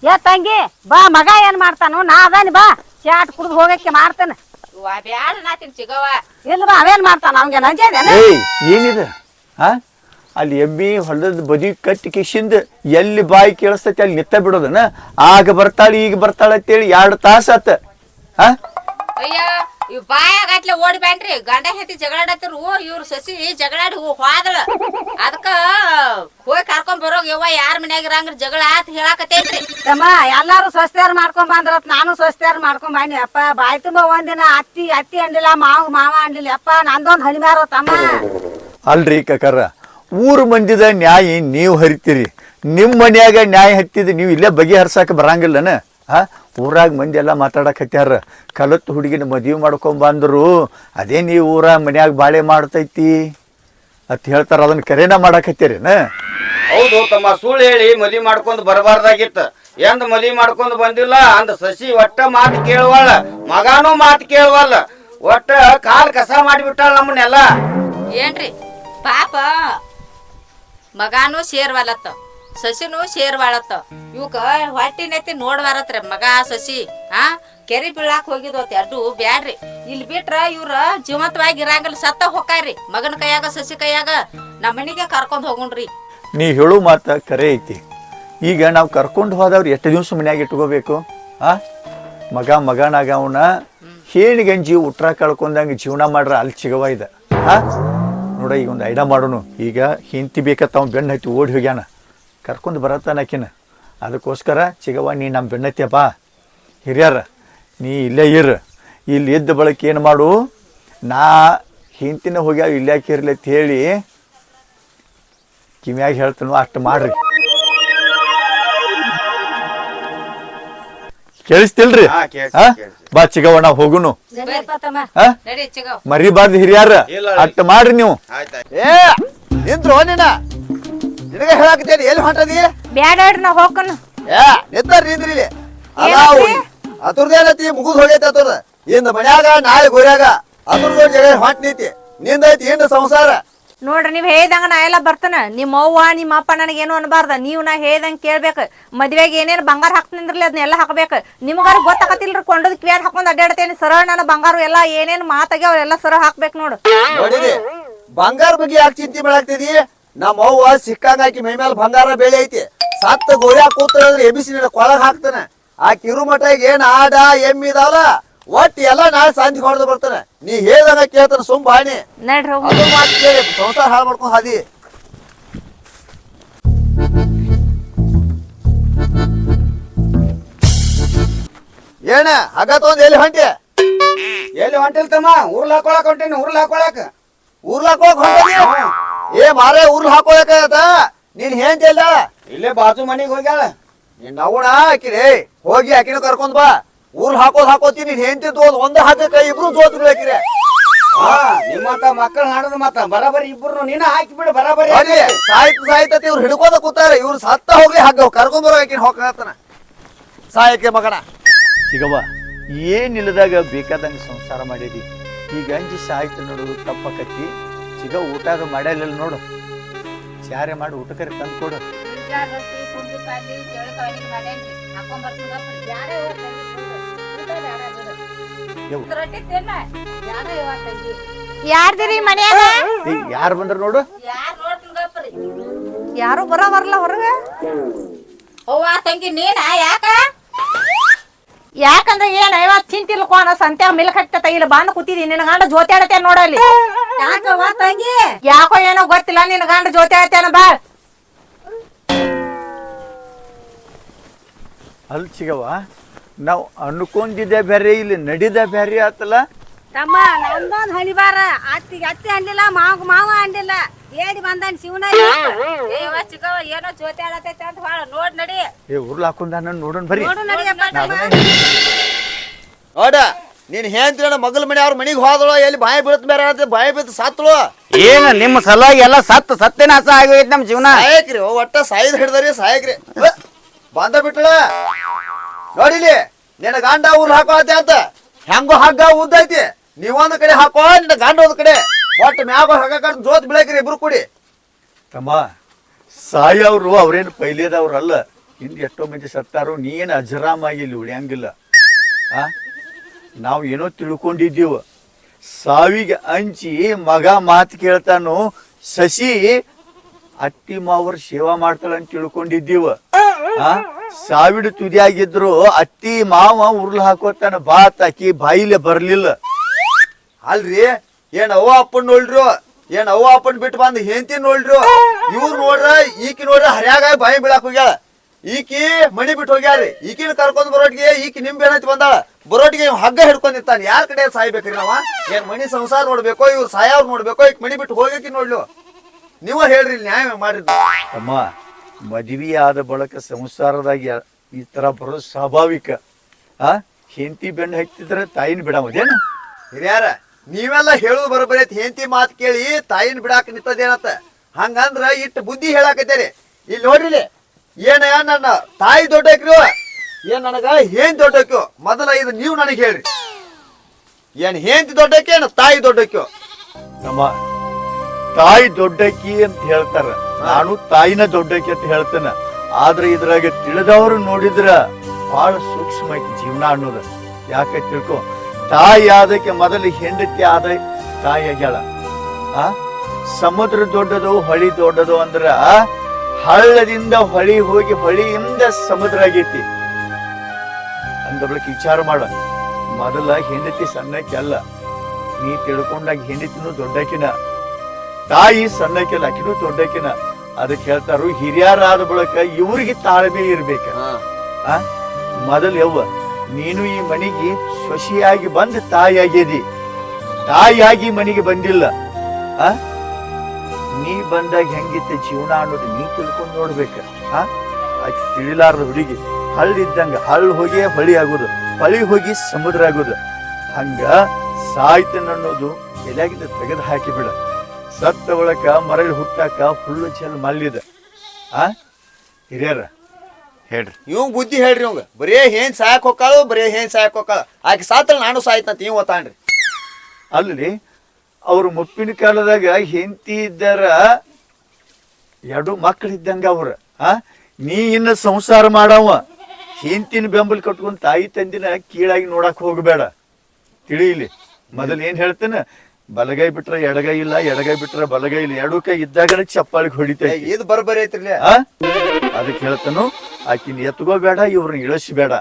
ಏ ತಂಗಿ ಬಾ ಮಗ ಏನ್ ಮಾಡ್ತಾನು? ನಾ ಅದಾನಿ ಬಾ. ಚಾಟ್ ಕುಡ್ದು ಹೋಗಕ್ಕೆ ಮಾಡ್ತಾನೆ. ಬ್ಯಾಡ ನಾತಿನ್ ಚಿಗವ್ವ. ಇಲ್ಲ ಬಾ ಅವೇನ್ ಮಾಡ್ತಾನ? ಅವಂಗೆ ನಂಜೇನ ಏಯ್ ಏನಿದೆ? ಹಾ ಅಲ್ಲಿ ಎಮ್ಮಿ ಹೊಲದ ಬದಿ ಕಟ್ಟಿ ಕಿಶಿಂದ ಎಲ್ಲಿ ಬಾಯಿ ಕೇಳಿಸ್ತೈತಿ ಅಲ್ಲಿ ನಿತ್ತ ಬಿಡೋದನ ಆಗ ಬರ್ತಾಳೆ ಈಗ ಬರ್ತಾಳೆ ಅಂತೇಳಿ ಎರಡು ತಾಸು ಆತ. ಹಾ ಅಯ್ಯ ಇವ್ ಬಾಯಾಗಟ್ಲೆ ಓಡಿ ಬ್ಯಾನ್ರಿ ಗಂಡ ಹೆತ್ತಿ ಜಗಳಾಡತ್ತರು ಇವ್ರು ಸಸಿ ಜಗಳಾಡಿ ಹೋದಳ. ಅದಕ್ಕ ಹೋಗಿ ಕರ್ಕೊಂಡ್ ಬರೋಗ ಯವ್ವ ಯಾರ ಮನ್ಯಾಗ ಇರಂಗ್ರ ಜಗಳ ಆತ್ ಹೇಳಾಕತ್ತೈತ್ರಿ ತಮ್ಮ ಎಲ್ಲಾರು ಸ್ವಸ್ಥ್ಯಾರ ಮಾಡ್ಕೊಂಡ್ ಬಂದ್ರತ್ ನಾನು ಸ್ವಸ್ಥ್ಯಾರ ಮಾಡ್ಕೊಂಡ್ ಬಾನಿ ಅಪ್ಪ ಬಾಯ್ ತುಂಬ ಒಂದಿನ ಅತ್ತಿ ಅತ್ತಿ ಅಂಡಿಲ್ಲ ಮಾವ ಮಾವ ಅಂಡಿಲ್ಲ ಅಪ್ಪ ನಂದೊಂದ್ ಹನಿಮಾರ ತಮ್ಮ. ಅಲ್ರಿ ಕಕರ. ಊರ್ ಮಂದಿದ ನ್ಯಾಯ ನೀವು ಹರಿತೀರಿ. ನಿಮ್ಮ ಮನ್ಯಾಗ ನ್ಯಾಯ ಹತ್ತಿದ ನೀವು ಇಲ್ಲೇ ಬಗೆಹರ್ಸಕ್ಕೆ ಬರಂಗಿಲ್ಲನ? ಹಾ? ಊರಾಗ ಮಂದಿ ಎಲ್ಲ ಮಾತಾಡಕತ್ಯಾರ ಕಲತ್ತು ಹುಡುಗಿನ ಮದುವೆ ಮಾಡ್ಕೊಂಬಂದರು ಅದೇ ನೀವು ಊರ ಮನ್ಯಾಗ ಬಾಳೆ ಮಾಡ್ತೈತಿ? ಅಂತ ಹೇಳ್ತಾರ ಅದನ್ನ ಕರೆನ ಮಾಡಾಕತ್ತೀರೇನ ಹೌದು ತಮ್ಮ ಸುಳ್ಳು ಹೇಳಿ ಮದುವೆ ಮಾಡ್ಕೊಂಡು ಬರಬಾರ್ದಾಗಿತ್ತು. ಎಂದ ಮದುವೆ ಮಾಡ್ಕೊಂಡು ಬಂದಿಲ್ಲ ಅಂದ ಸಸಿ ಒಟ್ಟ ಮಾತು ಕೇಳುವಲ್ಲ ಮಗಾನು ಮಾತು ಕೇಳುವಲ್ಲ. ಒಟ್ಟ ಕಾಲ್ ಕಸ ಮಾಡಿಬಿಟ್ಟಾಳ ನಮ್ಮನ್ನೆಲ್ಲ. ಏನ್ರಿ ಪಾಪ ಮಗಾನು ಸೇರ್ವಾಲತ್ತ ಸಸಿನೂ ಸೇರ್ವಾಳತ್ತ ಇವಕ್ಕ ಹೊಟ್ಟಿನೈತಿ ನೋಡ್ವಾರತ್ರಿ ಮಗ ಸಸಿ ಆ? ಕೆರಿ ಬೀಳಾಕ್ ಹೋಗಿದ್ವತ್ ಅದು ಬ್ಯಾಡ್ರಿ. ಇಲ್ಲಿ ಬಿಟ್ರ ಇವ್ರ ಜೀವಂತವಾಗಿ ಇರಂಗಿಲ್ಲ ಸತ್ತ ಹೊಕ್ಕಾರಿ. ಮಗನ ಕೈಯಾಗ ಸಸಿ ಕೈಯಾಗ. ನಮ್ಮ ಮನಿಗೆ ಕರ್ಕೊಂಡ್ ಹೋಗುಣ್ರಿ. ನೀ ಹೇಳು ಮಾತ ಕರೆ ಐತಿ. ಈಗ ನಾವು ಕರ್ಕೊಂಡು ಹೋದವ್ರು ಎಷ್ಟು ದಿವ್ಸ ಮನ್ಯಾಗ ಇಟ್ಕೋಬೇಕು? ಆ? ಮಗ ಮಗನಾಗ ಅವನ ಗಂಜಿ ಉಟ್ರ ಕಳ್ಕೊಂಡಂಗೆ ಜೀವನ ಮಾಡ್ರ ಅಲ್ಲಿ ಸಿಗವ ಇದೆ. ಹಾ ನೋಡ, ಈಗ ಒಂದು ಐಡ ಮಾಡೋನು. ಈಗ ಹಿಂತಿ ಬೇಕತ್ತ ಅವ್ನು ಬೆಣ್ಣೆ ಓಡಿ ಹೋಗ್ಯಾನ. ಕರ್ಕೊಂಡು ಬರತ್ತಾನಕಿನ ಅದಕ್ಕೋಸ್ಕರ ಚಿಗವ ನೀ ನಮ್ಮ ಬೆನ್ನತ್ಯ ಬಾ. ಹಿರಿಯರ, ನೀ ಇಲ್ಲೇ ಇರು. ಇಲ್ಲಿ ಇದ್ದ ಬಳಕೆ ಏನು ಮಾಡು? ನಾ ಹಿಂತಿನ ಹೋಗ್ಯಾವ ಇಲ್ಲೇ ಇರ್ಲಿ ಅಂತ ಹೇಳಿ ಕಿವಿಯಾಗಿ ಹೇಳ್ತಾನೋ, ಅಷ್ಟು ಮಾಡ್ರಿ. ಕೇಳಿಸ್ತಿಲ್ರಿ? ಬಾ ಚಿಗವಣ್ಣ ನಾವು ಹೋಗುನು. ಮರಿಬಾರ್ದು ಹಿರಿಯಾರ. ಅಟ್ ಮಾಡ್ರಿ ನೀವು. ಏ ನಿಂತ್ರು ನಿನ್ನ ನಿನಗೆ ಹೇಳಾಕತ್ತೇನೆ ಎಲ್ಲಿ ಹೊಂಟದಿ? ಬ್ಯಾಡ ಹೇಳ್ರಿ ನಾ ಹೋಗ್ಕನು. ಏ ನಿಂತಾರ ನಿಂದ್ರಿ ಇಲ್ಲಿ. ಅಲ್ಲ ಅತುರ್ದೇನತಿ ಮುಗಿದ್ ಹೋಗೈತಿ ಅತುರ್ದ. ಇಂದ ಮನ್ಯಾಗ ನಾಳೆ ಗೋರ್ಯಾಗ ಅತುರ್ದ ಜಗ ಹೊಂಟ ನಿಂತಿ ನಿಂದೈತಿ ಏನ್ ಸಂಸಾರ. ನೋಡ್ರಿ, ನೀವ್ ಹೇಳ್ದಂಗ ನಾ ಎಲ್ಲ ಬರ್ತಾನ. ನಿಮ್ಮ ಅವ್ವ, ನಿಮ್ಮ ಅಪ್ಪ ನನಗೇನು ಅನ್ಬಾರ್ದ. ನೀವು ನಾ ಹೇಳ್ದಂಗ ಕೇಳ್ಬೇಕು. ಮದ್ವೆಗೆ ಏನೇನ್ ಬಂಗಾರ ಹಾಕ್ತಿಂದ್ರಲಿ ಅದನ್ನೆಲ್ಲ ಹಾಕ್ಬೇಕು. ನಿಮ್ಗಾರ ಗೊತ್ತಾಗತ್ತಿಲ್ರಿ ಕೊಂಡದ್ ಕ್ವೇರ್ ಹಾಕೊಂಡ್ ಅಡ್ಡಾಡ್ತೇನೆ ಸರ ನನ್ನ ಬಂಗಾರ ಎಲ್ಲ ಏನೇನ್ ಮಾತಾಗಿ ಅವ್ರೆಲ್ಲ ಸರ ಹಾಕ್ಬೇಕು ನೋಡು. ಬಂಗಾರ ಬಗ್ಗೆ ಯಾಕೆ ಚಿಂತೆ ಮಾಡಾಕ್ತಿದಿ? ನಮ್ಮ ಅವ್ವ ಸಿಕ್ಕಂಗ ಮೈ ಮೇಲೆ ಬಂಗಾರ ಬೆಳೆ ಐತಿ. ಸತ್ತ ಗೋರ್ಯಾ ಕೂತ್ರ ಎಬಿಸಿ ಕೊಳಗ್ ಹಾಕ್ತಾನ. ಆ ಕಿರುಮಠ ಏನ್ ಆಡ ಎಮ್ಮಿ ಇದಾವಲ್ಲ ಒಟ್ಟು ಎಲ್ಲ ನಾ ಸಂಜೆ ಹೊಡೆದು ಬರ್ತಾನೆ. ನೀ ಹೇಳ್ದಂಗ ಕೇಳ್ತಾನ ಸುಮ್ ಬಾಣಿ ನಡ್ರಿ ಹೋಗು. ಅದು ಮಾತು ಕೇಳಿ ಸಂಸಾರ ಹಾಳು ಮಾಡ್ಕೊಂಡು ಹಾದಿ. ಏನ ಹಗ ತಗೊಂಡ್ ಎಲ್ಲಿ ಹೊಂಟಿ ಎಲ್ಲಿ ಹೊಂಟಿಲ್ ತಮ್ಮ ಉರ್ಲ್ ಹಾಕೊಳಕ್ ಹೊಂಟೇನಿ ಉರ್ಲ್ ಹಾಕೊಳಕ್. ಊರ್ಲ ಹಾಕೊಳಕ್ ಹೊಂಟೇನಿ ಏ ಮಾರೇ ಊರ್ಲ್ ಹಾಕೋಬೇಕಾಗತ್ತ ನೀನ್ ಏನ್ ಚೆಲ್ಲ ಇಲ್ಲೇ ಬಾಜು ಮನಿಗ್ ಹೋಗ್ಯಾಳ. ನಿನ್ನ ಅವಣ ಹಾಕಿರಿ ಹೋಗಿ ಆಕಿನ ಕರ್ಕೊಂಡ್ ಬಾ. ಊರ್ಲ್ ಹಾಕೋದ್ ಹಾಕೋತೀನಿ ನೀನ್ ಹೆಂಡತಿ ತೋದ್ ಒಂದ್ ಹಾಕಕ್ಕ ಇಬ್ರು ಜೋತ್ ಹಾಕಿರಿ ಹಾ ನಿಮ್ಮಂತ ಮಕ್ಕಳು ಹಾಡೋದು ಮತ್ತ ಬರಾಬರಿ ಇಬ್ರು ನೀನ ಹಾಕಿ ಬಿಡು ಬರಾಬರಿ ಸಾಹಿತ್ಯ ಸಾಯ್ತ ಸಾಯ್ತತಿ ಇವ್ರು ಹಿಡ್ಕೋದ ಕೂತಾರ ಇವ್ರು ಸತ್ತ ಹೋಗ್ಲಿ ಹಗ್ಗ ಕರ್ಕೊಂಡ್ ಬರೋ ಹೋಗ್ತಾನ ಸಹಾಯಕ್ಕೆ ಸಾಯಕ್ಕೆ ಮಗನ. ಸಿಗವ್ವ ಏನಿಲ್ಲದಾಗ ಬೇಕಾದಂಗ ಸಂಸಾರ ಮಾಡಿದಿ? ಈಗ ಅಂಜಿ ಸಾಯ್ತು ನೋಡು ತಪ್ಪಕತ್ತಿ. ಸಿಗ ಊಟ ಅದು ಮಾಡ್ಯಾಲಿಲ್ಲ ನೋಡು. ಚಾರೆ ಮಾಡಿ ಊಟಕರಿ ತಂದು ಕೊಡು. ಯಾರ್ದಿರಿ ಮನ್ಯಾಗ? ಏ ಯಾರು ಬಂದ್ರ ನೋಡು. ಯಾರ್ ಬರೋ ಬರಲ್ಲ ಹೊರಗ? ಅವ್ವ ತಂಗಿ ನೀನ? ಯಾಕ? ಯಾಕಂದ್ರೆ ಏನ್ ಐವತ್ ಚಿಂತಿಲ್ಕೋ ಕೋನ ಸಂತೆ ಮಿಲ್ಕ್ ಹತ್ತತ ಇಲ್ಲಿ ಬಂದ್ ಕೂತಿದಿ ನಿನ್ನ ಗಂಡ ಜೋತಿ ಆಡತ್ತೆ ನೋಡಲ್ಲಿ ಯಾಕವ್ವ ತಂಗಿ? ಯಾಕೋ ಏನೋ ಗೊತ್ತಿಲ್ಲ ನಿನ್ನ ಗಂಡ ಜೋತಿ ಆಡತ್ತೇನ ಬಾ. ಅಲ್ಲಿ ಸಿಗವ್ವ. ನಾವು ಅನ್ಕೊಂಡಿದ್ದೆ ಬೇರೆ ಇಲ್ಲಿ ನಡಿದ ಬೇರೆ ಆತಲ್ಲ. ತಮ್ಮ ನಂದೊಂದ್ ಹಣಿಬಾರ ಅತ್ತಿಗೆ ಅತ್ತಿ ಅಂಡಿಲ್ಲ ಮಾವ ಮಾವ ಅಂಡಿಲ್ಲ ಏಡಿ ಬಂದಾನ ಶಿವನ ಏವ ಚಿಗವ ಏನೋ ಜೋತಿ ಆಡತೈತೆ ಅಂತ ಭಾಳ ನೋಡ್ ನಡಿ. ಏ ಉರ್ಲ್ ಹಾಕೊಂಡ ನಾನು ನೋಡೋಣ ಬರ್ರಿ. ನೋಡು ನಡಿಯಪ್ಪ ನೋಡ ನೀನ್ ಹೇಳ್ತೀರ ಮಗಲ್ ಮನೆ ಅವ್ರ ಮನಿಗೆ ಹೋದಳು ಎಲ್ಲಿ ಬಾಯಿ ಬೀಳತ್ ಬೇರೆ ಅಂತ ಬಾಯಿ ಬೀಳ್ತ ಸತ್ಳು. ಏನ ನಿಮ್ಮ ಸಲ ಎಲ್ಲ ಸತ್ ಸತ್ಯನಾಶ ಆಗೋಯ್ತು ನಮ್ ಜೀವನ. ಸಾಯಕ್ರಿ ಒಟ್ಟ ಸಾಯ್ದ ಹಿಡ್ದರಿ ಸಾಯಕ್ರಿ. ಬಂದ ಬಿಟ್ಳ ನೋಡಿಲಿ, ನಿನ್ನ ಗಂಡ ಊರ್ ಹಾಕೋತೆ ಅಂತ. ಹೆಂಗೋ ಹಗ್ಗ ಉದ್ದೈತಿ ನೀವೊಂದ್ ಕಡೆ ಹಾಕೋ, ನಿನ್ನ ಗಂಡ ಒಂದ್ ಕಡೆ. ಒಟ್ಟು ಮ್ಯಾಗ ಹಗ್ಗ ಜೋತ್ ಬಿಳಕ್ರಿ ಇಬ್ರು ಕೂಡಿ. ತಮ್ಮ ಸಾಯವ್ರು ಅವ್ರೇನು ಪೈಲೇದವ್ರಲ್ಲ. ಹಿಂದೆ ಎಷ್ಟೋ ಮಂದಿ ಸತ್ತಾರು ನೀ ಏನು ಅಜರಾಮಾಗಿ ಇಲ್ಲಿ ಉಳಿಯಂಗಿಲ್ಲ. ಆ? ನಾವು ಏನೋ ತಿಳ್ಕೊಂಡಿದ್ದೀವ. ಸಾವಿಗೆ ಅಂಚಿ ಮಗ ಮಾತು ಕೇಳ್ತಾನು, ಸಸಿ ಅತ್ತಿ ಮಾವ್ರ ಸೇವಾ ಮಾಡ್ತಾಳ ಅಂತ ತಿಳ್ಕೊಂಡಿದ್ದೀವ. ಆ? ಸಾವಿಡ ತುದಿಯಾಗಿದ್ರು ಅತ್ತಿ ಮಾವ ಉರ್ಲ್ ಹಾಕೋತಾನ ಬಾತ್ ಆಕಿ ಬಾಯಿಲೆ ಬರ್ಲಿಲ್ಲ. ಅಲ್ರಿ, ಏನ್ ಅವ್ವ ಅಪ್ಪನ್ ನೋಡ್ರು? ಏನ್ ಅವ್ವ ಅಪ್ಪನ್ ಬಿಟ್ಟು ಬಂದ್ ಹೆಂಡತಿ ನೋಡ್ರು? ಇವ್ರು ನೋಡ್ರ, ಈಕಿ ನೋಡ್ರ ಹರ್ಯಾಗ ಬಾಯಿ ಬೀಳಾಕ್ ಹೋಗ್ಯಾಳ. ಈಕಿ ಮಣಿ ಬಿಟ್ಟು ಹೋಗ್ಯಾರಿ ಈಕಿನ ಕರ್ಕೊಂಡ್ ಬರೋಟಿಗೆ ಈಕಿ ನಿಂಬೆ ಹಚ್ಚಿ ಬಂದಾಳ. ಬರೋಟಿಗೆ ಹಗ್ಗ ಹಿಡ್ಕೊಂಡಿರ್ತಾನ ಯಾರ ಕಡೆ ಸಾಯ್ಬೇಕ್ರಿ ನಾವ? ಏನ್ ಮಣಿ ಸಂಸಾರ ನೋಡ್ಬೇಕೋ, ಇವ್ರು ಸಾಯವ್ರು ನೋಡ್ಬೇಕೋ, ಈಕ್ ಮಣಿ ಬಿಟ್ಟು ಹೋಗಕ್ಕೆ ನೋಡ್ಲು. ನೀವ ಹೇಳ್ರಿ, ನ್ಯಾಯ ಮಾಡಿದ್ರು ಅಮ್ಮ ಮದ್ವಿ ಆದ ಬಳಕ ಸಂಸಾರದಾಗ ಈ ತರ ಬರೋದು ಸ್ವಾಭಾವಿಕ. ಆ? ಹೆಂಡತಿ ಬೆನ್ನು ಹಾಕ್ತಿದ್ರೆ ತಾಯಿನ ಬಿಡಮದೇನ ಹಿರಿಯಾರ ನೀವೆಲ್ಲ ಹೇಳುದು ಬರೋಬ್ಬರಿ ಐತಿ. ಹೆಂಡತಿ ಮಾತು ಕೇಳಿ ತಾಯಿನ ಬಿಡಾಕ ನಿಂತದೇನತ್ತ ಹಂಗಂದ್ರ ಇಟ್ಟು ಬುದ್ಧಿ ಹೇಳಾಕತ್ತೇರಿ. ಇಲ್ಲಿ ನೋಡ್ರಿ ಏನ ನನ್ನ ತಾಯಿ ದೊಡ್ಡಕ್ರು ಏನ್ ನನಗ ಏನ್ ದೊಡ್ಡಕ್ಯೋ ಮೊದಲ ಇದು ನೀವು ನನಗೆ ಹೇಳ್ರಿ. ಏನ್ ಹೆಂಡತಿ ದೊಡ್ಡಕ್ಕೆ ಏನ ತಾಯಿ ದೊಡ್ಡಕ್ಯೋ ನಮ್ಮ ತಾಯಿ ದೊಡ್ಡಕ್ಕಿ ಅಂತ ಹೇಳ್ತಾರ. ನಾನು ತಾಯಿನ ದೊಡ್ಡಕ್ಕಿ ಅಂತ ಹೇಳ್ತೇನೆ. ಆದ್ರೆ ಇದ್ರಾಗ ತಿಳಿದವರು ನೋಡಿದ್ರ ಬಹಳ ಸೂಕ್ಷ್ಮ ಐತಿ ಜೀವನ ಅನ್ನೋದು. ಯಾಕೆ ತಿಳ್ಕೊ? ತಾಯಿ ಆದಕ್ಕೆ ಮೊದಲು ಹೆಂಡತಿ ಆದ ತಾಯಿ ಆಗ್ಯಾಳ. ಆ? ಸಮುದ್ರ ದೊಡ್ಡದು, ಹೊಳಿ ದೊಡ್ಡದು ಅಂದ್ರ ಹಳ್ಳದಿಂದ ಹೊಳಿ ಹೋಗಿ ಹೊಳಿಯಿಂದ ಸಮುದ್ರ ಆಗೈತಿ. ಅಂದಬಳಕ್ ವಿಚಾರ ಮಾಡ. ಮೊದಲ ಹೆಂಡತಿ ಸಣ್ಣಕ್ಕೆ ಅಲ್ಲ. ನೀ ತಿಳ್ಕೊಂಡಾಗ ಹೆಂಡತಿನೂ ದೊಡ್ಡಕಿನ ತಾಯಿ ಸಣ್ಣಕಿನ ಆಕಿನೂ ದೊಡ್ಡಕಿನ ಅದಕ್ಕೆ ಹೇಳ್ತಾರು ಹಿರಿಯರಾದ ಬಳಕ ಇವ್ರಿಗೆ ತಾಳ್ಮೆ ಇರ್ಬೇಕ. ಆ? ಮೊದಲು ಯವ್ವ ನೀನು ಈ ಮನೆಗೆ ಸೊಸಿಯಾಗಿ ಬಂದು ತಾಯಿಯಾಗಿದಿ. ತಾಯಿಯಾಗಿ ಮನೆಗೆ ಬಂದಿಲ್ಲ. ಆ? ನೀ ಬಂದಾಗ ಹೆಂಗಿತ್ತು ಜೀವನ ಅನ್ನೋದು ನೀ ತಿಳ್ಕೊಂಡು ನೋಡ್ಬೇಕ. ಆ? ಆಕಿ ತಿಳಿಲಾರದ ಹುಡುಗಿ. ಹಳ್ಳಿದ್ದಂಗ ಹಳ್ಳ ಹೋಗಿ ಹೊಳಿ ಆಗೋದು ಹೊಳಿ ಹೋಗಿ ಸಮುದ್ರ ಆಗೋದು. ಹಂಗ ಸಾಯ್ತನ ಅನ್ನೋದು ಎಲೆಯಾಗಿದ್ದ ತೆಗೆದು ಹಾಕಿ ಬಿಡ ಸತ್ತ ಒಳಕ ಮರಳಿ ಹುಟ್ಟಾಕ ಫುಲ್ಲು ಚೆಲ್ ಮಲ್ಲಿದ ಆ? ಹಿರಿಯರ ಹೇಳ್ರಿ. ಇವ್ ಬುದ್ಧಿ ಹೇಳ್ರಿ ಇವಂಗ ಬರೇ ಏನ್ ಸಾಯಕ್ ಹೋಗ್ಕಾಳು ಬರೇ ಏನ್ ಸಾಯಕ್ ಹೋಗ್ಕಾಳ. ಆಕೆ ಸಾತ್ರ ನಾನು ಸಾಯ್ತಂತ ಇವ್ ಒತ್ತಾನ್ರಿ ಅಲ್ಲಿ ಅವ್ರ ಮುಪ್ಪಿನ ಕಾಲದಾಗ ಹೆಂಡತಿ ಇದ್ದಾರ ಎರಡು ಮಕ್ಕಳಿದ್ದಂಗ ಅವ್ರ. ಆ? ನೀ ಇನ್ನ ಸಂಸಾರ ಮಾಡವ. ಹೆಂಡತಿನ ಬೆಂಬಲ ಕಟ್ಕೊಂಡ್ ತಾಯಿ ತಂದಿನ ಕೀಳಾಗಿ ನೋಡಕ್ ಹೋಗಬೇಡ. ತಿಳಿಲಿ ಮೊದಲು ಏನ್ ಹೇಳ್ತೇನೆ? ಬಲಗೈ ಬಿಟ್ರ ಎಡಗೈ ಇಲ್ಲ ಎಡಗೈ ಬಿಟ್ರ ಬಲಗೈ ಇಲ್ಲ. ಎರಡು ಕೈ ಇದ್ದಾಗ ಚಪ್ಪಾಳಿಗೆ ಹೊಡಿತೈತಿ. ಇದು ಬರ್ಬರಿ ಐತ್ರಿ ಆ? ಅದಕ್ಕೆ ಹೇಳ್ತಾನು ಆಕಿನ ಎತ್ಕೋಬೇಡ ಇವ್ರನ್ನ ಇಳಿಸಬೇಡ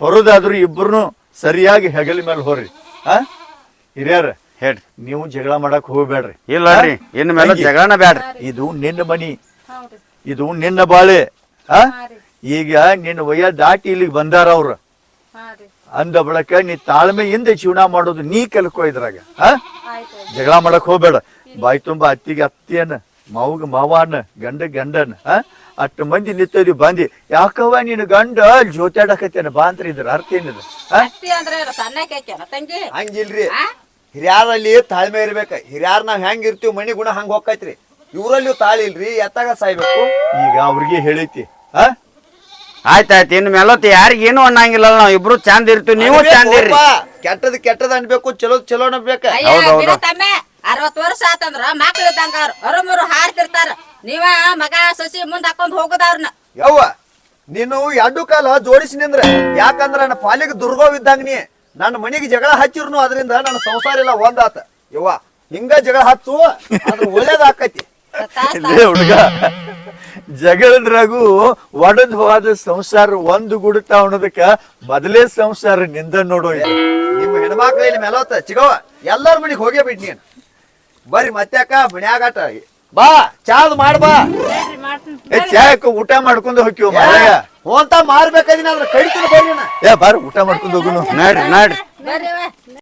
ಹೊರದಾದ್ರು ಇಬ್ಬರನ್ನು ಸರಿಯಾಗಿ ಹೆಗಲ ಮೇಲೆ ಹೊರ್ರಿ ಆ? ಹಿರಿಯರ ಹೇಳ್ರಿ ನೀವು ಜಗಳ ಮಾಡಕ್ ಹೋಗ್ಬೇಡ್ರಿ. ಇಲ್ಲರಿ ಇನ್ ಮೇಲೆ ಜಗಳ ಜಗಳನ ಬ್ಯಾಡ್ರಿ. ಇದು ನಿನ್ನ ಮನಿ. ಇದು ನಿನ್ನ ಬಾಳೆ. ಆ? ಈಗ ನಿನ್ನ ವಯ ದಾಟಿ ಇಲ್ಲಿಗೆ ಬಂದಾರ ಅವ್ರ. ಅಂದ ಬಳಕ ನೀ ತಾಳ್ಮೆಯಿಂದ ಜೀವನ ಮಾಡೋದು ನೀ ಕಲ್ಕೋ ಇದ್ರಾಗ. ಆ? ಜಗಳ ಮಾಡಕ್ ಹೋಗ್ಬೇಡ. ಬಾಯಿ ತುಂಬಾ ಅತ್ತಿಗೆ ಅತ್ತಿಯನ್ನ ಮಾವಗ ಮಾವನ ಗಂಡ ಗಂಡನ್ ಅಷ್ಟು ಮಂದಿ ನಿಂತದಿ ಬಂದಿ. ಯಾಕವ್ವ ನೀನು ಗಂಡ? ಜೋತಾಡಕತ್ತೇನ ಬಾ ಅಂತ ಇದ್ರ ಅರ್ಥ ಏನದ ಅಂದ್ರೆ ಹಂಗಿಲ್ರಿ. ಹಿರಿಯಾರಲ್ಲಿ ತಾಳ್ಮೆ ಇರ್ಬೇಕ. ಹಿರಿಯಾರ್ ನಾವ್ ಹೆಂಗ್ ಇರ್ತೀವಿ ಮನಿ ಗುಣ ಹಂಗ ಹೋಗ್ತೈತ್ರಿ. ಇವ್ರಲ್ಲಿ ತಾಳಿ ಇಲ್ರಿ ಎತ್ತಾಗ ಸಾಯ್ಬೇಕು. ಈಗ ಅವ್ರಿಗೆ ಹೇಳೈತಿ. ಆ ಆಯ್ತಾಯ್ತು ಇನ್ನು ಮೇಲತ್ ಯಾರಿಗ ಏನು ಅನ್ನಂಗಿಲ್ಲ ನಾವು ಇಬ್ರು ಚಂದ ಇರ್ತೀವಿ ನೀವು ಚಂದ ಇರ್ರಿ. ಕೆಟ್ಟದ ಕೆಟ್ಟದ ಅನ್ಬೇಕು ಚಲೋ ಚಲೋ ಅನ್ಬೇಕು. ಅಯ್ಯ ಬಿಡ ತಮ್ಮೆ. ಅರವತ್ ವರ್ಷ ಆತಂದ್ರ ಮಕ್ಳ ಇದ್ದಂಗ ಅವ್ರ ಹಾರ್ತಿರ್ತಾರ. ನೀವ ಮಗ ಸಸಿ ಮುಂದ್ ಹಾಕೊಂಡ್ ಹೋಗುದವ್ರನ್ನ ಯವ್ವ ನೀನು ಎರಡು ಕಾಲ ಜೋಡಿಸಿ ನಿಂದ್ರ ಯಾಕಂದ್ರ ನನ್ನ ಪಾಲಿಗೆ ದುರ್ಗೋ ಇದ್ದಂಗ ನೀ. ನನ್ನ ಮನೆಗೆ ಜಗಳ ಹಚ್ಚಿರ್ನು ಅದರಿಂದ ನನ್ನ ಸಂಸಾರ ಎಲ್ಲ ಒಂದಾತ ಯವ್ವ ಹಿಂಗ ಜಗಳ ಹಚ್ಚು ಅದ್ರ ಒಳ್ಳೇದಾಕೈತಿ ಹುಡುಗ. ಜಗಳದ್ರಾಗೂ ಒಡದ್ ಹೋದ ಸಂಸಾರ ಒಂದು ಗುಡುತ್ತ ಅನ್ನೋದಕ್ಕ ಮೊದಲೇ ಸಂಸಾರ ನಿಂದ ನೋಡೋ. ನಿಮ್ಮ ಹೆಣ್ಮಕ್ಳು ಇಲ್ಲಿ ಮೇಲೋತ ಚಿಗವ ಎಲ್ಲಾರ ಮನಿಗ್ ಹೋಗೇ ಬಿಡ್ ನೀನ್. ಬರ್ರಿ ಮತ್ತ್ಯಾಕ ಮನ್ಯಾಗಾಟ. ಬಾ ಚಾದ್ ಮಾಡ್ ಬಾ. ಏ ಚಾಯಕ್ಕ ಊಟ ಮಾಡ್ಕೊಂಡು ಹೋಗ್ತೀವ ಮಾರಾಯ? ಹೋಂತ ಮಾರ್ಬೇಕಾದಿನ ಅದ್ರ ಕಡಿತೀನಿ ಬರ್ರಿ. ಏ ಬಾರ ಊಟ ಮಾಡ್ಕೊಂಡು ಹೋಗುನು. ನಾಡ್ರಿ ನಾಡ್ರಿ.